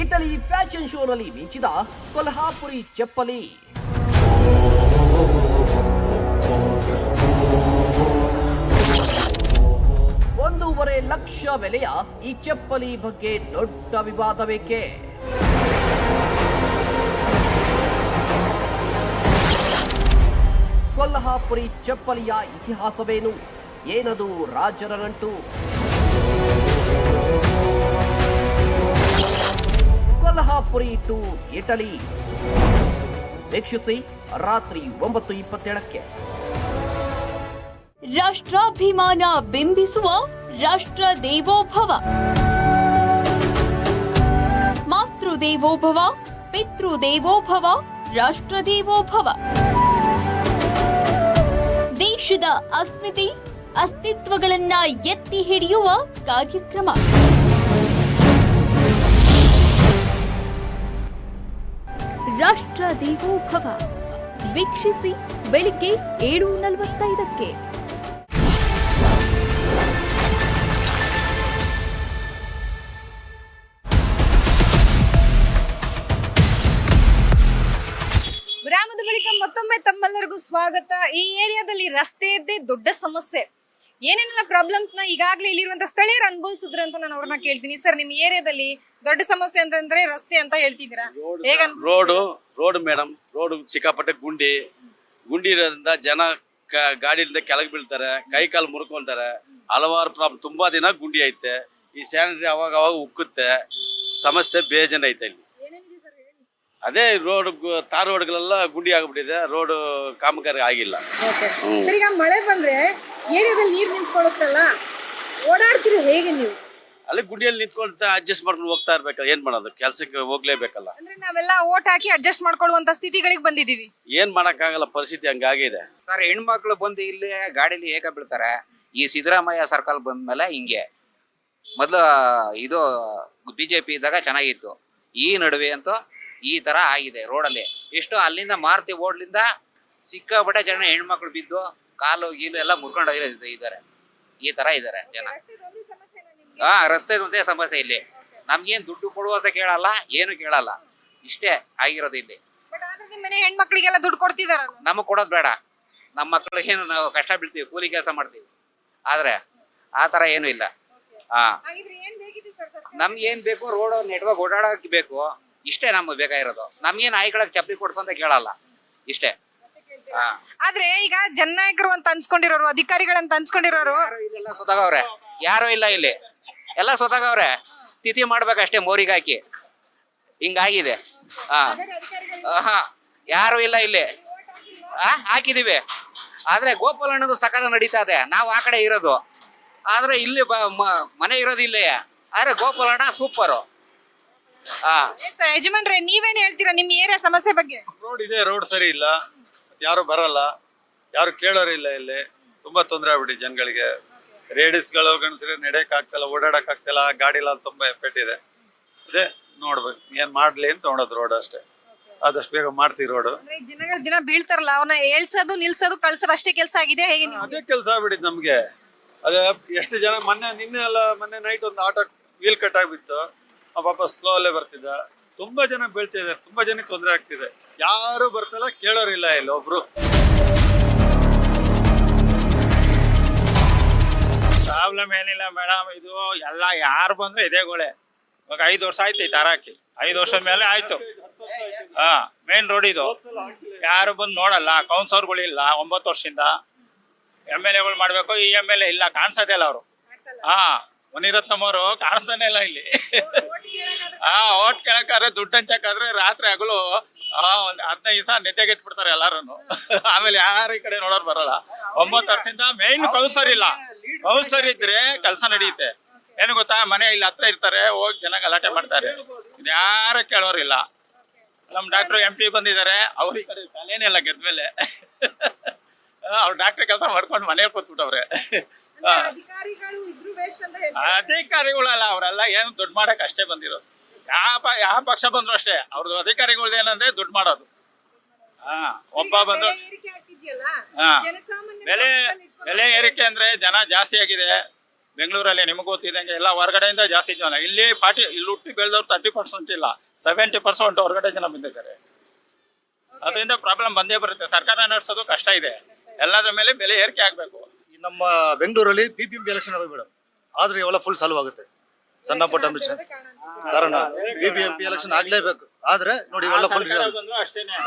ಇಟಲಿ ಫ್ಯಾಷನ್ ಶೋನಲ್ಲಿ ಮಿಂಚಿದ ಕೊಲ್ಹಾಪುರಿ ಚಪ್ಪಲಿ. ಒಂದೂವರೆ ಲಕ್ಷ ಬೆಲೆಯ ಈ ಚಪ್ಪಲಿ ಬಗ್ಗೆ ದೊಡ್ಡ ವಿವಾದ ಬೇಕೆ ಕೊಲ್ಹಾಪುರಿ ಚಪ್ಪಲಿಯ ಇತಿಹಾಸವೇನು? ಏನದು ರಾಜರ ನಂಟು ಕೊಲ್ಲಹಾಪುರಿ ಟು ಇಟಲಿ. ವೀಕ್ಷಿಸಿ ರಾತ್ರಿ ಒಂಬತ್ತು ಇಪ್ಪತ್ತೇಳಕ್ಕೆ. ರಾಷ್ಟ್ರಾಭಿಮಾನ ಬಿಂಬಿಸುವ ರಾಷ್ಟ್ರ ದೇವೋಭವ. ಮಾತೃ ದೇವೋಭವ ಪಿತೃ ದೇವೋಭವ ರಾಷ್ಟ್ರ ದೇವೋಭವ. ದೇಶದ ಅಸ್ಮಿತೆ ಅಸ್ತಿತ್ವಗಳನ್ನ ಎತ್ತಿ ಹಿಡಿಯುವ ಕಾರ್ಯಕ್ರಮ. ರಾಷ್ಟ್ರ ದೇವೋಭವ. ವೀಕ್ಷಿಸಿ ಬೆಳಿಗ್ಗೆ ಏಳು ನಲವತ್ತೈದಕ್ಕೆ. ತಮ್ಮೆಲ್ಲರಿಗೂ ಸ್ವಾಗತ. ಈ ಏರಿಯಾದಲ್ಲಿ ರಸ್ತೆಯದ್ದೇ ದೊಡ್ಡ ಸಮಸ್ಯೆ. ಏನೇನೆಲ್ಲ ಪ್ರಾಬ್ಲಮ್ಸ್ನ ಈಗಾಗಲೇ ಇಲ್ಲಿರುವಂತ ಸ್ಥಳೀಯರು ಅನುಭವಿಸಿದ್ರು ಅಂತ ನಾನು ಅವ್ರನ್ನ ಕೇಳ್ತೀನಿ. ಸರ್ ನಿಮ್ ಏರಿಯಾದಲ್ಲಿ ದೊಡ್ಡ ಸಮಸ್ಯೆ ಅಂತಂದ್ರೆ ರಸ್ತೆ ಅಂತ ಹೇಳ್ತಿದ್ದೀರಾ? ಹೇಗ ರೋಡು ರೋಡ್ ಮೇಡಮ್ ರೋಡ್ ಸಿಕ್ಕಾಪಟ್ಟೆ ಗುಂಡಿ. ಗುಂಡಿ ಇರೋದ್ರಿಂದ ಜನ ಗಾಡಿ ಗಾಡಿಯಿಂದ ಕೆಳಗೆ ಬೀಳ್ತಾರೆ ಕೈ ಕಾಲು ಮುರ್ಕೊಂತಾರೆ. ಹಲವಾರು ಪ್ರಾಬ್ಲಮ್ ತುಂಬಾ ದಿನ ಗುಂಡಿ ಐತೆ. ಈ ಸ್ಯಾನಿಟರಿ ಅವಾಗ ಅವಾಗ ಉಕ್ಕುತ್ತೆ. ಸಮಸ್ಯೆ ಬೇಜನ್ ಐತೆ ಇಲ್ಲಿ. ಅದೇ ರೋಡ್ ತಾರ್ ರೋಡ್ಗಳೆಲ್ಲ ಗುಂಡಿ ಆಗ್ಬಿಟ್ಟಿದೆ. ರೋಡ್ ಕಾಮಗಾರಿ ಆಗಿಲ್ಲ. ಹ್ಮ್. ಸರ್ ಈಗ ಮಳೆ ಬಂದ್ರೆ ಏರಿಯಾದಲ್ಲಿ ನೀರು ನಿಂತ್ಕೊಳ್ಳುತ್ತಲ್ಲ? ಓಡಾಡ್ತೀರಿ ಹೇಗೆ ನೀವು? ಅಲ್ಲಿ ಗುಂಡಿಯಲ್ಲಿ ನಿಂತ್ಕೊಳ್ತಾ ಅಡ್ಜಸ್ಟ್ ಮಾಡ್ಕೊಂಡು ಹೋಗ್ತಾ ಇರ್ಬೇಕಲ್ಲ. ಏನ್ ಮಾಡೋದು? ಕೆಲ್ಸಕ್ಕೆ ಹೋಗ್ಲೇಬೇಕಲ್ಲ. ಅಂದ್ರೆ ನಾವೆಲ್ಲ ಓಟ್ ಹಾಕಿ ಅಡ್ಜಸ್ಟ್ ಮಾಡ್ಕೊಳ್ಳುವಂತ ಸ್ಥಿತಿಗಳಿಗೆ ಬಂದಿದೀವಿ ಏನ್ ಮಾಡಕ್ಕಾಗಲ್ಲ ಪರಿಸ್ಥಿತಿ ಹಂಗಾಗಿದೆ ಸರ್ ಹೆಣ್ಮಕ್ಳು ಬಂದು ಇಲ್ಲಿ ಗಾಡಿಲಿ ಹೇಗೆ ಬಿಡ್ತಾರೆ ಈ ಸಿದ್ದರಾಮಯ್ಯ ಸರ್ಕಲ್ ಬಂದ್ಮೇಲೆ ಹಿಂಗೆ. ಮೊದಲು ಇದು ಬಿಜೆಪಿ ಇದ್ದಾಗ ಚೆನ್ನಾಗಿತ್ತು. ಈ ನಡುವೆ ಅಂತೂ ಈ ತರ ಆಗಿದೆ ರೋಡಲ್ಲಿ. ಎಷ್ಟು ಅಲ್ಲಿಂದ ಮಾರುತಿ ಓಡ್ಲಿಂದ ಸಿಕ್ಕಾಪಟ್ಟೆ ಜನ ಹೆಣ್ಮಕ್ಳು ಬಿದ್ದು ಕಾಲು ಗೀಲು ಎಲ್ಲ ಮುರ್ಕೊಂಡು ಇದ್ದಾರೆ. ಈ ತರ ಇದಾರೆ ಜನ. ಹಾ ರಸ್ತೆ ಒಂದೇ ಸಮಸ್ಯೆ ಇಲ್ಲಿ. ನಮ್ಗೇನ್ ದುಡ್ಡು ಕೊಡು ಅಂತ ಕೇಳಲ್ಲ ಏನು ಕೇಳಲ್ಲ. ಇಷ್ಟೇ ಆಗಿರೋದು ಇಲ್ಲಿ. ಹೆಣ್ಮಕ್ಳಿಗೆಲ್ಲ ದುಡ್ಡು ಕೊಡ್ತಿದಾರ ನಮಗ್ ಕೊಡೋದು ಬೇಡ. ನಮ್ಮ ಏನು ನಾವು ಕಷ್ಟ ಬೀಳ್ತೀವಿ ಕೂಲಿ ಕೆಲಸ ಮಾಡ್ತೀವಿ. ಆದ್ರೆ ಆ ತರ ಏನು ಇಲ್ಲ. ಹಾ? ನಮ್ಗೆ ಏನ್ ಬೇಕು ರೋಡ್ ನೆಟ್ವರ್ಕ್ ಓಡಾಡಕ್ ಬೇಕು. ಇಷ್ಟೇ ನಮ್ಗೆ ಬೇಕಾಗಿರೋದು ನಮ್ಗೇನ್ ನಾಯಿಗಳಿಗೆ ಚಪ್ಪಲಿ ಕೊಡ್ಸು ಅಂತ ಕೇಳಲ್ಲ. ಇಷ್ಟೇ. ಹಾ. ಆದ್ರೆ ಈಗ ಜನನಾಯಕರು ಅಂತ ಅನ್ಸ್ಕೊಂಡಿರೋರು ಅಧಿಕಾರಿಗಳಂತ ಅನ್ಸ್ಕೊಂಡಿರೋರು. ಇಲ್ಲೆಲ್ಲ ಸೊತಗವ್ರೆ? ಯಾರು ಇಲ್ಲ ಇಲ್ಲಿ. ಎಲ್ಲ ಸ್ವತಗವ್ರೆ ತಿಥಿ ಮಾಡ್ಬೇಕಷ್ಟೇ ಮೋರಿಗೆ ಹಾಕಿ. ಹಿಂಗಾಗಿದೆ. ಹಾ. ಹಾ. ಯಾರು ಇಲ್ಲ ಇಲ್ಲಿ. ಆ ಹಾಕಿದೀವಿ. ಆದ್ರೆ ಗೋಪಾಲಣ್ಣದು ಸಕಾಲ ನಡೀತಾ ಇದೆ. ನಾವು ಆ ಕಡೆ ಇರೋದು. ಆದ್ರೆ ಇಲ್ಲಿ ಬ- ಮ- ಮನೆ ಇರೋದಿಲ್ಲ ಆದ್ರೆ ಗೋಪಾಲಣ್ಣ ಸೂಪರು. ಹಾ. ಎಸ್, ಯಜಮಾನ್ರೆ ನೀವೇನ್ ಹೇಳ್ತೀರಾ ನಿಮ್ ಏರಿಯಾ ಸಮಸ್ಯೆ ಬಗ್ಗೆ? ರೋಡ್ ಇದೆ ರೋಡ್ ಸರಿ ಇಲ್ಲ. ಯಾರು ಬರಲ್ಲ. ಯಾರು ಕೇಳೋರಿಲ್ಲ ಇಲ್ಲಿ ತುಂಬಾ ತೊಂದರೆ ಆಗ್ಬಿಟ್ಟಿದೆ ಜನಗಳಿಗೆ. ಲೇಡೀಸ್ಗಳು ಗಂಡಸರು ನಡೆಯಕ್ ಆಗ್ತಲ್ಲ ಓಡಾಡಕ್ ಆಗ್ತಿಲ್ಲ. ಗಾಡಿಲ್ಲ ತುಂಬಾ ಎಫೆಕ್ಟ್ ಇದೆ. ಅದೇ ನೋಡ್ಬೇಕು ಏನ್ ಮಾಡ್ಲಿ ಅಂತ ನೋಡೋದು ರೋಡ್ ಅಷ್ಟೇ. ಆದಷ್ಟು ಬೇಗ ಮಾಡಿಸಿ ರೋಡ್ ಅಂದ್ರೆ ಈ ಜನಗಳು ದಿನ ಬೀಳ್ತಾರಲ್ಲ ಅವ್ರನ್ನ ಏಳ್ಸೋದು ನಿಲ್ಸೋದು ಕಳ್ಸೋದು ಅಷ್ಟೇ ಕೆಲಸ ಆಗಿದೆ ಹೇಗೆ? ಅದೇ ಕೆಲಸ ಆಗ್ಬಿಟ್ಟಿದ್ ನಮ್ಗೆ. ಅದೇ ಎಷ್ಟು ಜನ ಮೊನ್ನೆ ನಿನ್ನೆ ಎಲ್ಲ ಮೊನ್ನೆ ನೈಟ್ ಒಂದು ಆಟೋ ವೀಲ್ ಕಟ್ ಆಗ್ಬಿತ್ತು. ಪಾಪ ಸ್ಲೋ ಅಲ್ಲೇ ಬರ್ತಿದ್ದ. ತುಂಬಾ ಜನ ಬೀಳ್ತಿದ್ದಾರೆ ತುಂಬಾ ಜನಕ್ಕೆ ತೊಂದರೆ ಆಗ್ತಿದೆ. ಯಾರು ಬರ್ತಲ್ಲ ಕೇಳೋರಿಲ್ಲ ಇಲ್ಲಿ ಒಬ್ರು. ಪ್ರಾಬ್ಲಮ್ ಏನಿಲ್ಲ ಮೇಡಮ್ ಇದು ಎಲ್ಲ ಯಾರು ಬಂದ್ರೆ ಇದೇ ಗೋಳೆ. ಇವಾಗ ಐದು ವರ್ಷ ಆಯ್ತು ಈ ತರಾಕಿ. ಐದು ವರ್ಷದ ಮೇಲೆ ಆಯ್ತು. ಹಾ ಮೇನ್ ರೋಡ್ ಇದು. ಯಾರು ಬಂದು ನೋಡಲ್ಲ ಕೌನ್ಸಲ್ಗಳಿಲ್ಲ ಒಂಬತ್ತು ವರ್ಷದಿಂದ. ಎಂ ಎಲ್ ಎಗಳು ಮಾಡ್ಬೇಕು ಈ ಎಂ ಎಲ್ ಎ ಇಲ್ಲ ಕಾಣಿಸೋದೇ ಇಲ್ಲ ಅವರು. ಹಾ ಮುನಿರತ್ನಮ್ ಅವರು ಕಾಣಿಸ್ತಾನೆ ಇಲ್ಲ ಇಲ್ಲಿ. ಆ, ಓಟ್ ಕೇಳಕ್ಕಾದ್ರೆ ದುಡ್ಡು ಹಂಚಕ್ಕಾದ್ರೆ ರಾತ್ರಿ ಹಗಲು, ಆ, ಒಂದ್ ಹದಿನೈದು ದಿವಸ ನಿದ್ದೆಗೆಟ್ಬಿಡ್ತಾರೆ ಎಲ್ಲಾರು ಆಮೇಲೆ ಯಾರು ಈ ಕಡೆ ನೋಡೋರು ಬರಲ್ಲ. ಒಂಬತ್ತು ವರ್ಷದಿಂದ ಮೇನ್ ಕೌನ್ಸರ್ ಇಲ್ಲ. ಕೌನ್ಸರ್ ಇದ್ರೆ ಕೆಲಸ ನಡೆಯುತ್ತೆ ಏನು ಗೊತ್ತಾ? ಮನೆ ಇಲ್ಲಿ ಹತ್ರ ಇರ್ತಾರೆ, ಹೋಗಿ ಜನ ಗಲಾಟೆ ಮಾಡ್ತಾರೆ. ಯಾರು ಕೇಳೋರಿಲ್ಲ ನಮ್ ಡಾಕ್ಟರ್ ಎಂ ಪಿ ಬಂದಿದ್ದಾರೆ. ಅವ್ರ ಈ ಕಡೆ ಇಲ್ಲ ಗೆದ್ಮೇಲೆ. ಅವ್ರು ಡಾಕ್ಟರ್ ಕೆಲಸ ಮಾಡ್ಕೊಂಡು ಮನೇಲಿ ಕೂತ್ಬಿಟ್ಟವ್ರೆ. ಅಧಿಕಾರಿಗಳಲ್ಲ ಅವರೆಲ್ಲ ಏನು ದುಡ್ಡು ಮಾಡಕ್ ಅಷ್ಟೇ ಬಂದಿರೋದು. ಯಾವ ಯಾವ ಪಕ್ಷ ಬಂದ್ರು ಅಷ್ಟೇ ಅವ್ರದ್ದು ಅಧಿಕಾರಿಗಳದ್ದು ಏನಂದ್ರೆ ದುಡ್ಡು ಮಾಡೋದು. ಹಾ ಒಬ್ಬ ಬಂದು ಹಾ. ಬೆಲೆ ಬೆಲೆ ಏರಿಕೆ ಅಂದ್ರೆ ಜನ ಜಾಸ್ತಿ ಆಗಿದೆ. ಬೆಂಗಳೂರಲ್ಲಿ ನಿಮಗೆ ಗೊತ್ತಿದಂಗೆ ಎಲ್ಲ ಹೊರಗಡೆಯಿಂದ ಜಾಸ್ತಿ ಜನ. ಇಲ್ಲಿ ಪಾರ್ಟಿ ಇಲ್ಲಿ ಹುಟ್ಟಿ ಬೆಳೆದವ್ರು ತರ್ಟಿ ಪರ್ಸೆಂಟ್ ಇಲ್ಲ ಸೆವೆಂಟಿ ಪರ್ಸೆಂಟ್ ಹೊರಗಡೆ ಜನ ಬಂದಿದ್ದಾರೆ. ಅದರಿಂದ ಪ್ರಾಬ್ಲಮ್ ಬಂದೇ ಬರುತ್ತೆ. ಸರ್ಕಾರ ನಡೆಸೋದು ಕಷ್ಟ ಇದೆ. ಎಲ್ಲದರ ಮೇಲೆ ಬೆಲೆ ಏರಿಕೆ ಆಗಬೇಕು. ನಮ್ಮ ಬೆಂಗಳೂರಲ್ಲಿ B P M P election ಆಗೋದು ಮೇಡಮ್ ಆದ್ರೆ ಇವೆಲ್ಲ ಫುಲ್ ಸಾಲ್ವ್ ಆಗುತ್ತೆ. ಸಣ್ಣ ಪುಟ್ಟ ಅಂಬಿಷನ್ ಕಾರಣ B P M P election ಆಗ್ಲೇಬೇಕು. ಆದ್ರೆ ನೋಡಿ ಇವೆಲ್ಲ ಫುಲ್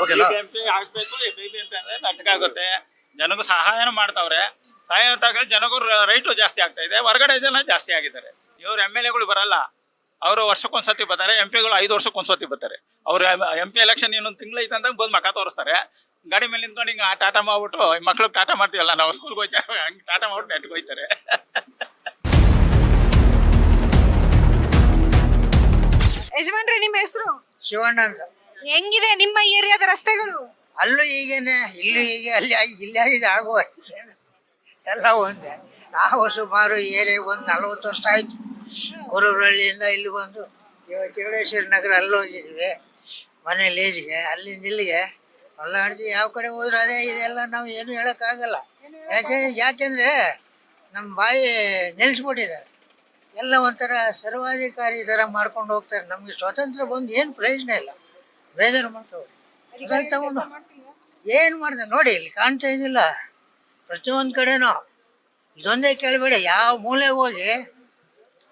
ಓಕೆನಾ? ಬಿಬಿಎಂಪಿ ಆಗ್ಬೇಕು ಬಿಬಿಎಂಪಿ ಅಂದ್ರೆ ನಟಕಾಗುತ್ತೆ ಜನಗೂ ಸಹಾಯನೂ ಮಾಡ್ತಾವ್ರೆ. ಸಹಾಯ ತಗೊಂಡು ಜನಗೂ ರೈಟು ಜಾಸ್ತಿ ಆಗ್ತಾ ಇದೆ. ಹೊರಗಡೆ ಜನ ಜಾಸ್ತಿ ಆಗಿದ್ದಾರೆ. ಇವ್ರು ಎಂ ಎಲ್ ಎಗಳು ಬರಲ್ಲ. ಅವರು ವರ್ಷಕ್ಕೊಂದ್ಸತಿ ಬರ್ತಾರೆ ಎಂ ಪಿಗಳು ಐದು ವರ್ಷಕ್ಕೊಂದ್ಸತಿ ಬರ್ತಾರೆ. ಅವ್ರು ಎಂ ಪಿ ಎಲೆಕ್ಷನ್ ಇನ್ನೊಂದು ತಿಂಗಳೈತೆ ಅಂತ ಬಂದು ಮಕ ತೋರಿಸ್ತಾರೆ. ಗಾಡಿ ಮೇಲೆ ನಿಂತ್ಕೊಂಡು ಹಿಂಗೆ ಟಾಟಾ ಮಾಡ್ಬಿಟ್ಟು ಮಕ್ಳು ಟಾಟಾ ಮಾಡ್ತೀವಲ್ಲ ನಾವು ಸ್ಕೂಲ್ಗೆ ಹೋಗ್ತಾರೆ. ಹಂಗೆ ಟಾಟಾ ಮಾಡ್ಬಿಟ್ಟು ನೆಟ್ಗೆ ಹೋಗ್ತಾರೆ. ಯಜಮಾನ್ರೆ ನಿಮ್ಮ ಹೆಸರು? ಶಿವಣ್ಣ ಅಂತ. ಹೆಂಗಿದೆ ನಿಮ್ಮ ಏರಿಯಾದ ರಸ್ತೆಗಳು? ಅಲ್ಲೂ ಈಗೇನೆ ಇಲ್ಲಿ ಹೀಗೆ ಅಲ್ಲಿ ಇಲ್ಲಿ ಆಗಿದೆ ಆಗುವ ಎಲ್ಲ ಒಂದೇ. ನಾವು ಸುಮಾರು ಏರಿಯಾ ಒಂದು ನಲವತ್ತು ವರ್ಷ ಆಯ್ತು. ಕುರುಬ್ರಳ್ಳಿಯಿಂದ ಇಲ್ಲಿ ಬಂದು ಇವಾಗ ಚೌಡೇಶ್ವರಿ ನಗರ ಅಲ್ಲಿ ಹೋಗಿದ್ವಿ ಮನೆ ಲೇಜ್ಗೆ ಅಲ್ಲಿಂದ ಇಲ್ಲಿಗೆ. ಎಲ್ಲ ಅಡ್ಜಿ ಯಾವ ಕಡೆ ಹೋದ್ರೆ ಅದೇ ಇದೆಲ್ಲ ನಾವು ಏನು ಹೇಳೋಕ್ಕಾಗಲ್ಲ. ಯಾಕೆ ಯಾಕೆಂದ್ರೆ ನಮ್ಮ ಬಾಯಿ ನಿಲ್ಲಿಸ್ಬಿಟ್ಟಿದ್ದಾರೆ ಎಲ್ಲ ಒಂಥರ ಸರ್ವಾಧಿಕಾರಿ ಥರ ಮಾಡ್ಕೊಂಡು ಹೋಗ್ತಾರೆ. ನಮಗೆ ಸ್ವತಂತ್ರ ಬಂದು ಏನು ಪ್ರಯೋಜನ ಇಲ್ಲ. ಬೇಜಾರು ಮಾಡ್ತಾವೆ ಅದನ್ನ ತಗೊಂಡು ಏನು ಮಾಡ್ದೆ? ನೋಡಿ ಇಲ್ಲಿ ಕಾಣ್ತಾ ಇದಿಲ್ಲ ಪ್ರತಿಯೊಂದು ಕಡೆನೂ ಇದೊಂದೇ ಕೇಳಬೇಡ. ಯಾವ ಮೂಲೆಗೆ ಹೋಗಿ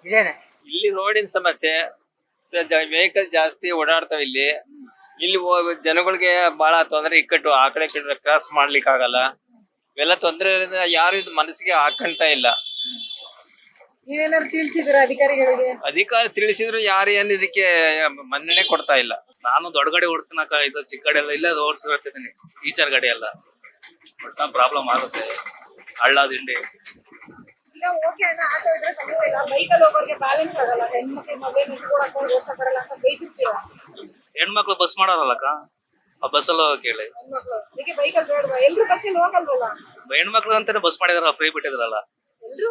ಇದೇನೆ. ಇಲ್ಲಿ ರೋಡಿನ ಸಮಸ್ಯೆ. ವೆಹಿಕಲ್ ಜಾಸ್ತಿ ಓಡಾಡ್ತಾವ ಇಲ್ಲಿ. ಇಲ್ಲಿ ಹೋಗಿ ಜನಗಳಿಗೆ ಬಹಳ ತೊಂದರೆ ಇಕ್ಕಟ್ಟು ಆ ಕಡೆ ಈ ಕಡೆ ಕ್ರಾಸ್ ಮಾಡ್ಲಿಕ್ಕೆ ಆಗಲ್ಲ ಇವೆಲ್ಲ ತೊಂದರೆ ಯಾರು ಇದು ಮನಸ್ಸಿಗೆ ಹಾಕಂತ ಇಲ್ಲ. ನೀವೇನಾದ್ರು ತಿಳಿಸಿದ್ರ ಅಧಿಕಾರಿಗಳಿಗೆ? ಅಧಿಕಾರಿ ತಿಳಿಸಿದ್ರು ಯಾರು ಏನ್ ಇದಕ್ಕೆ ಮನ್ನಣೆ ಕೊಡ್ತಾ ಇಲ್ಲ. ನಾನು ದೊಡ್ಡ ಗಾಡಿ ಓಡಿಸ್ತೀನಕ್ಕ ಇದು ಚಿಕ್ಕ ಗಾಡಿ ಎಲ್ಲ ಇಲ್ಲೇ ಓಡಿಸ್ತಿರ್ತೀನಿ ಟೀಚರ್ ಗಾಡಿ ಎಲ್ಲ ಒಟ್ಟ ಪ್ರಾಬ್ಲಮ್ ಆಗುತ್ತೆ ಹಳ್ಳ ದಿಂಡಿ ಈಗ ಓಕೆ ಅಣ್ಣ ಆಟೋ ಇದ್ರೆ ಸಮಯ ಇಲ್ಲ. ಬೈಕಲ್ಲಿ ಹೋಗೋರಿಗೆ ಬ್ಯಾಲೆನ್ಸ್ ಆಗಲ್ಲ. ಹೆಣ್ಮಕ್ಳು ಮದುವೆ ನಿಂತ್ಕೊಳಕ್ ಓಡ್ಸಕ್ ಬರಲ್ಲ ಅಂತ ಬೈತಿರ್ತೀರ ಹೆಣ್ಮಕ್ಳು ಬಸ್ ಮಾಡೋರಲ್ಲಕ್ಕ? ಆ ಬಸ್ಸಲ್ಲಿ ಅಲ್ಲ ಹೇಳಿ ಹೆಣ್ಮಕ್ಳು. ಅದಕ್ಕೆ ಬೈಕಲ್ಲಿ ಬೇಡವಾ? ಎಲ್ರು ಬಸ್ಸಲ್ಲಿ ಹೋಗಲ್ವಲ್ಲ? ಹೆಣ್ಮಕ್ಳು ಅಂತಾನೆ ಬಸ್ ಮಾಡಿದಾರಲ್ಲ ಫ್ರೀ ಬಿಟ್ಟಿದ್ರಲ್ಲ. ಎಲ್ರು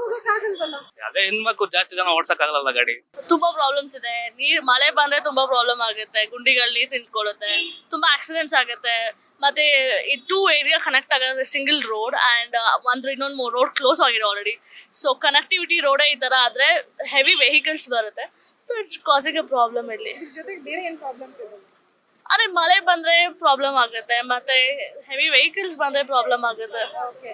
ಅದೇ ಹೆಣ್ಮಕ್ಳು ಜಾಸ್ತಿ ಜನ ಓಡ್ಸಕ್ ಆಗಲ್ಲ ಗಾಡಿ. ತುಂಬಾ ಪ್ರಾಬ್ಲಮ್ಸ್ ಇದೆ. ನೀರ್ ಮಳೆ ಬಂದ್ರೆ ತುಂಬಾ ಪ್ರಾಬ್ಲಮ್ ಆಗುತ್ತೆ. ಗುಂಡಿಗಳು ನೀರ್ ನಿಂತ್ಕೊಳ್ಳುತ್ತೆ. ತುಂಬಾ ಆಕ್ಸಿಡೆಂಟ್ಸ್ ಆಗುತ್ತೆ. ಮತ್ತೆ ಈ ಟೂ ಏರಿಯಾ ಕನೆಕ್ಟ್ ಆಗೋದ್ರೆ ಸಿಂಗಲ್ ರೋಡ್ ಅಂಡ್ ಅಂದ್ರೆ ಇನ್ನೊಂದು ರೋಡ್ ಕ್ಲೋಸ್ ಆಗಿದೆ ಆಲ್ರೆಡಿ ಸೊ ಕನೆಕ್ಟಿವಿಟಿ ರೋಡೇ ಈ ತರ ಆದ್ರೆ ಹೆವಿ ವೆಹಿಕಲ್ಸ್ ಬರುತ್ತೆ. So it's causing a problem ಇಲ್ಲಿ ಇದ್ರ ಜೊತೆಗೆ ಬೇರೆ ಏನ್ ಪ್ರಾಬ್ಲಮ್ಸ್ ಇದೆ ಅದೇ ಮಳೆ ಬಂದ್ರೆ ಪ್ರಾಬ್ಲಮ್ ಆಗುತ್ತೆ ಮತ್ತೆ ಹೆವಿ ವೆಹಿಕಲ್ಸ್ ಬಂದ್ರೆ ಪ್ರಾಬ್ಲಮ್ ಆಗುತ್ತೆ. ಓಕೆ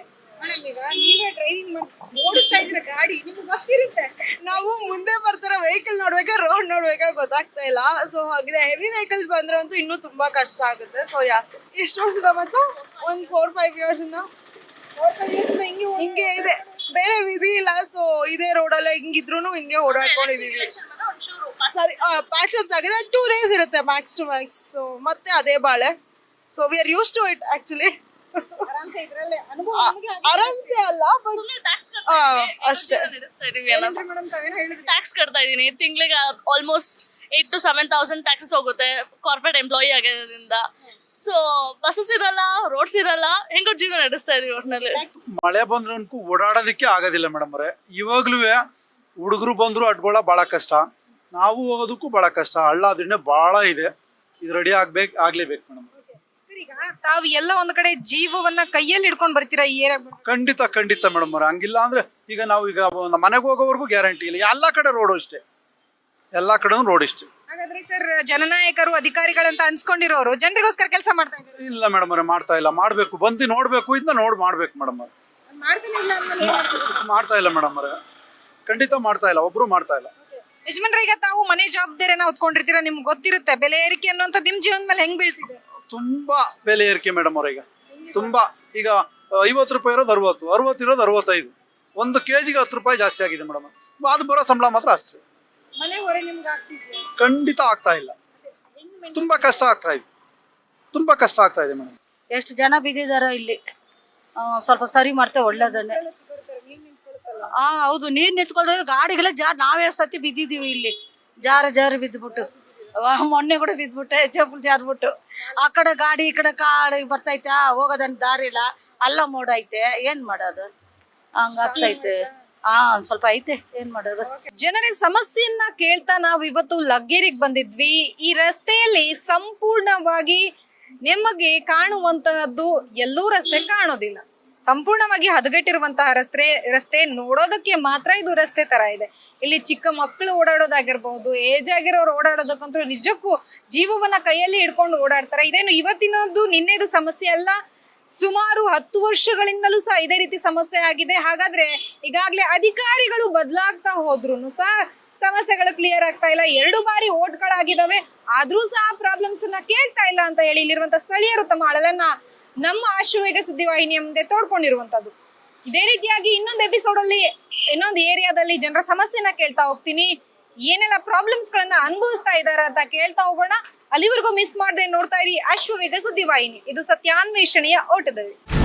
ನೀವೇ ಡ್ರೈವಿಂಗ್ ಮಾಡಿ ಓಡಿಸ್ತಾ ಇದ್ರೆ ಗಾಡಿ? ನಿಮ್ಗೆ ಗೊತ್ತಿರುತ್ತೆ. ನಾವು ಮುಂದೆ ಬರ್ತಾರ ವೆಹಿಕಲ್ ನೋಡ್ಬೇಕಾ ರೋಡ್ ನೋಡ್ಬೇಕಾ ಗೊತ್ತಾಗ್ತಾ ಇಲ್ಲ. ಸೊ ಹಾಗೆ ಹೆವಿ ವೆಹಿಕಲ್ಸ್ ಬಂದ್ರೆ ಅಂತೂ ಇನ್ನೂ ತುಂಬಾ ಕಷ್ಟ ಆಗುತ್ತೆ. ಸೊ ಯಾಕೆ ಎಷ್ಟು ವರ್ಷದ ಮಚ್ಚ? ಒಂದ್ ಫೋರ್ ಫೈವ್ ಇಯರ್ಸ್ ಇಂದ? ಹಿಂಗೆ ಹಿಂಗೆ ಇದೆ. ಬೇರೆ ವಿಧಿ ಇಲ್ಲ. ಸೊ ಇದೇ ರೋಡಲ್ಲೇ ಹಿಂಗಿದ್ರು ಹಿಂಗೆ ಓಡಾಡ್ಕೊಂಡಿದೀವಿ. ಸರಿ ಪ್ಯಾಚಪ್ಸ್ ಆಗಿದೆ. ಟೂ ಡೇಸ್ ಇರುತ್ತೆ ಮ್ಯಾಕ್ಸ್ ಟು ಮ್ಯಾಕ್ಸ್ ಸೊ ಮತ್ತೆ ಅದೇ ಬಾಳೆ. So we are used to it actually ಆರಾಮ್ಸೆ ಅಲ್ಲ ಅಷ್ಟೇ. ಟ್ಯಾಕ್ಸ್ ಕಟ್ತಾ ಇದ್ದೀನಿ. ತಿಂಗಳಿಗೆ almost eight to seven thousand taxes ಹೋಗುತ್ತೆ ಕಾರ್ಪೊರೇಟ್ ಎಂಪ್ಲಾಯಿ ಆಗಿರೋದ್ರಿಂದ. ಸೊ ಬಸ್ಸಸ್ ಇರಲ್ಲ ರೋಡ್ಸ್ ಇರಲ್ಲ ಹೆಂಗೋ ಜೀವನ ನಡೆಸ್ತಾ ಇದೀವಿ ಒಟ್ಟಿನಲ್ಲಿ ಮಳೆ ಬಂದ್ರೂ ಓಡಾಡೋದಕ್ಕೆ ಆಗೋದಿಲ್ಲ ಮೇಡಮ್ ಅವರೇ. ಇವಾಗ್ಲೂ ಹುಡುಗರು ಬಂದ್ರು ಅಡ್ಗೊಳ ಬಹಳ ಕಷ್ಟ. ನಾವು ಹೋಗೋದಕ್ಕೂ ಬಹಳ ಕಷ್ಟ. ಹಳ್ಳ ಅದ್ರೆ ಬಹಳ ಇದೆ. ಇದು ರೆಡಿ ಆಗ್ಬೇಕು ಆಗ್ಲೇಬೇಕು ಮೇಡಮ್. ಸರ್ ಈಗ ತಾವು ಎಲ್ಲ ಒಂದ್ ಕಡೆ ಜೀವವನ್ನ ಕೈಯಲ್ಲಿ ಹಿಡ್ಕೊಂಡು ಬರ್ತೀರಾ ಈ ಏರಿಯಾಗ ಖಂಡಿತ ಖಂಡಿತ ಮೇಡಮ್ ಅವ್ರೆ. ಹಂಗಿಲ್ಲ ಅಂದ್ರೆ ಈಗ ನಾವು ಈಗ ನಮ್ಮ ಮನೆಗೆ ಹೋಗೋವರೆಗೂ ಗ್ಯಾರಂಟಿ ಇಲ್ಲ. ಎಲ್ಲ ಕಡೆ ರೋಡ್ ಇಷ್ಟೇ. ಎಲ್ಲ ಕಡೆ ರೋಡ್ ಇಷ್ಟೇ. ಹಾಗಾದ್ರೆ ಸರ್ ಜನನಾಯಕರು ಅಧಿಕಾರಿಗಳಂತ ಅನ್ಸ್ಕೊಂಡಿರೋರು ಜನರಿಗೋಸ್ಕರ ಕೆಲಸ ಮಾಡ್ತಾ ಇದ್ದಾರೆ? ಇಲ್ಲ ಮೇಡಮ್ ಅವ್ರೆ ಮಾಡ್ತಾ ಇಲ್ಲ. ಮಾಡ್ಬೇಕು. ಬಂದು ನೋಡ್ಬೇಕು. ಇದನ್ನ ನೋಡ್ ಮಾಡ್ಬೇಕು ಮೇಡಮ್ ಅವ್ರೆ. ಮಾಡ್ತಾನೆ ಇಲ್ಲ ಅಂದ್ಮೇಲೆ? ಮಾಡ್ತಾ ಇಲ್ಲ ಮೇಡಮ್ ಅವ್ರೆ. ಖಂಡಿತ ಮಾಡ್ತಾ ಇಲ್ಲ. ಒಬ್ರು ಮಾಡ್ತಾ ಇಲ್ಲ. ಯಜಮಾನ್ರೆ ಈಗ ತಾವು ಮನೆ ಜವಾಬ್ದಾರಿಯನ್ನ ಹೊತ್ಕೊಂಡಿರ್ತೀರ? ನಿಮ್ಗೆ ಗೊತ್ತಿರುತ್ತೆ. ಬೆಲೆ ಏರಿಕೆ ಅನ್ನೋಂಥ ನಿಮ್ ಜೀವನದ ಮೇಲೆ ಹೆಂಗ್ ಬೀಳ್ತಿದೆ? ತುಂಬಾ ಬೆಲೆ ಏರಿಕೆ ಮೇಡಮ್ ಅವ್ರೀಗ ತುಂಬಾ. ಈಗ ಐವತ್ತು ರೂಪಾಯಿ ಇರೋದು ಅರವತ್ತು ಅರವತ್ತು ಇರೋದು ಅರವತ್ತೈದು. ಒಂದು ಕೆ ಜಿಗೆ ಹತ್ತು ರೂಪಾಯಿ ಜಾಸ್ತಿ ಆಗಿದೆ ಮೇಡಮ್. ಅದು ಬರೋ ಸಂಬಳ ಮಾತ್ರ ಅಷ್ಟೇ. ಮನೆ ಹೊರೆ ನಿಮ್ಗೆ ಆಗ್ತಿದ್ಯಾ? ಖಂಡಿತ ಆಗ್ತಾ ಇಲ್ಲ. ತುಂಬಾ ಕಷ್ಟ ಆಗ್ತಾ ಇದೆ. ತುಂಬಾ ಕಷ್ಟ ಆಗ್ತಾ ಇದೆ ಮೇಡಮ್. ಎಷ್ಟು ಜನ ಬಿದ್ದಿದಾರೋ ಇಲ್ಲಿ? ಆ, ಸ್ವಲ್ಪ ಸರಿ ಮಾಡ್ತೇವೆ ಒಳ್ಳೇದನ್ನೇ. ಆ, ಹೌದು ನೀರ್ ನಿಂತ್ಕೊಳ್ಳೋದು ಗಾಡಿಗಳ ಜಾರ್ ನಾವೇ ಸತಿ ಬಿದ್ದಿದೀವಿ ಇಲ್ಲಿ. ಜಾರ ಜಾರ ಬಿದ್ದುಬಿಟ್ಟು. ಮೊನ್ನೆ ಕೂಡ ಬಿದ್ದುಬಿಟ್ಟೆ ಚಪ್ಪಲ್ ಜಾರ್ಬಿಟ್ಟು ಆ ಕಡೆ ಗಾಡಿ, ಈ ಕಡೆ ಕಾಡಿ ಬರ್ತೈತೆ ಹೋಗೋದನ್ ದಾರಿ ಇಲ್ಲ. ಅಲ್ಲ ಮೋಡ ಐತೆ, ಏನ್ ಮಾಡೋದು? ಹಂಗಾಗ್ತೈತೆ ಹಾ ಸ್ವಲ್ಪ ಐತೆ, ಏನ್ ಮಾಡೋದು? ಜನರ ಸಮಸ್ಯೆಯನ್ನ ಕೇಳ್ತಾ ನಾವು ಇವತ್ತು ಲಗ್ಗೇರಿಗೆ ಬಂದಿದ್ವಿ. ಈ ರಸ್ತೆಯಲ್ಲಿ ಸಂಪೂರ್ಣವಾಗಿ ನಿಮಗೆ ಕಾಣುವಂತಹದ್ದು ಎಲ್ಲೂ ರಸ್ತೆ ಕಾಣೋದಿಲ್ಲ. ಸಂಪೂರ್ಣವಾಗಿ ಹದಗೆಟ್ಟಿರುವಂತಹ ರಸ್ತೆ ರಸ್ತೆ ನೋಡೋದಕ್ಕೆ ಮಾತ್ರ ಇದು ರಸ್ತೆ ತರ ಇದೆ. ಇಲ್ಲಿ ಚಿಕ್ಕ ಮಕ್ಕಳು ಓಡಾಡೋದಾಗಿರ್ಬಹುದು ಏಜ್ ಆಗಿರೋರು ಓಡಾಡೋದಕ್ಕಂತೂ ನಿಜಕ್ಕೂ ಜೀವವನ್ನ ಕೈಯಲ್ಲಿ ಹಿಡ್ಕೊಂಡು ಓಡಾಡ್ತಾರೆ. ಇದೇನು ಇವತ್ತಿನದ್ದು, ನಿನ್ನೆದು ಸಮಸ್ಯೆ ಅಲ್ಲ. ಸುಮಾರು ಹತ್ತು ವರ್ಷಗಳಿಂದಲೂ ಸಹ ಇದೇ ರೀತಿ ಸಮಸ್ಯೆ ಆಗಿದೆ. ಹಾಗಾದ್ರೆ ಈಗಾಗಲೇ ಅಧಿಕಾರಿಗಳು ಬದಲಾಗ್ತಾ ಹೋದ್ರು ಸಹ ಸಮಸ್ಯೆಗಳು ಕ್ಲಿಯರ್ ಆಗ್ತಾ ಇಲ್ಲ. ಎರಡು ಬಾರಿ ಓಟ್ಗಳಾಗಿದ್ದಾವೆ ಆದ್ರೂ ಸಹ ಪ್ರಾಬ್ಲಮ್ಸ್ ಅನ್ನ ಕೇಳ್ತಾ ಇಲ್ಲ ಅಂತ ಹೇಳಿ ಇಲ್ಲಿರುವಂತ ಸ್ಥಳೀಯರು ತಮ್ಮ ಅಳಲನ್ನ ನಮ್ಮ ಆಶ್ರವೇಗ ಸುದ್ದಿವಾಹಿನಿಯ ಮುಂದೆ ತೋಡ್ಕೊಂಡಿರುವಂತದ್ದು. ಇದೇ ರೀತಿಯಾಗಿ ಇನ್ನೊಂದು ಎಪಿಸೋಡ್ ಅಲ್ಲಿ, ಇನ್ನೊಂದು ಏರಿಯಾದಲ್ಲಿ ಜನರ ಸಮಸ್ಯೆನ ಕೇಳ್ತಾ ಹೋಗ್ತೀನಿ. ಏನೆಲ್ಲ ಪ್ರಾಬ್ಲಮ್ಸ್ ಗಳನ್ನ ಅನುಭವಿಸ್ತಾ ಇದಾರ ಅಂತ ಕೇಳ್ತಾ ಹೋಗೋಣ. ಅಲ್ಲಿವರೆಗೂ ಮಿಸ್ ಮಾಡದೆ ನೋಡ್ತಾ ಇರಿ ಅಶ್ವವೇಗ ಸುದ್ದಿವಾಹಿನಿ. ಇದು ಸತ್ಯಾನ್ವೇಷಣೆಯ ಓಟದಲ್ಲಿ.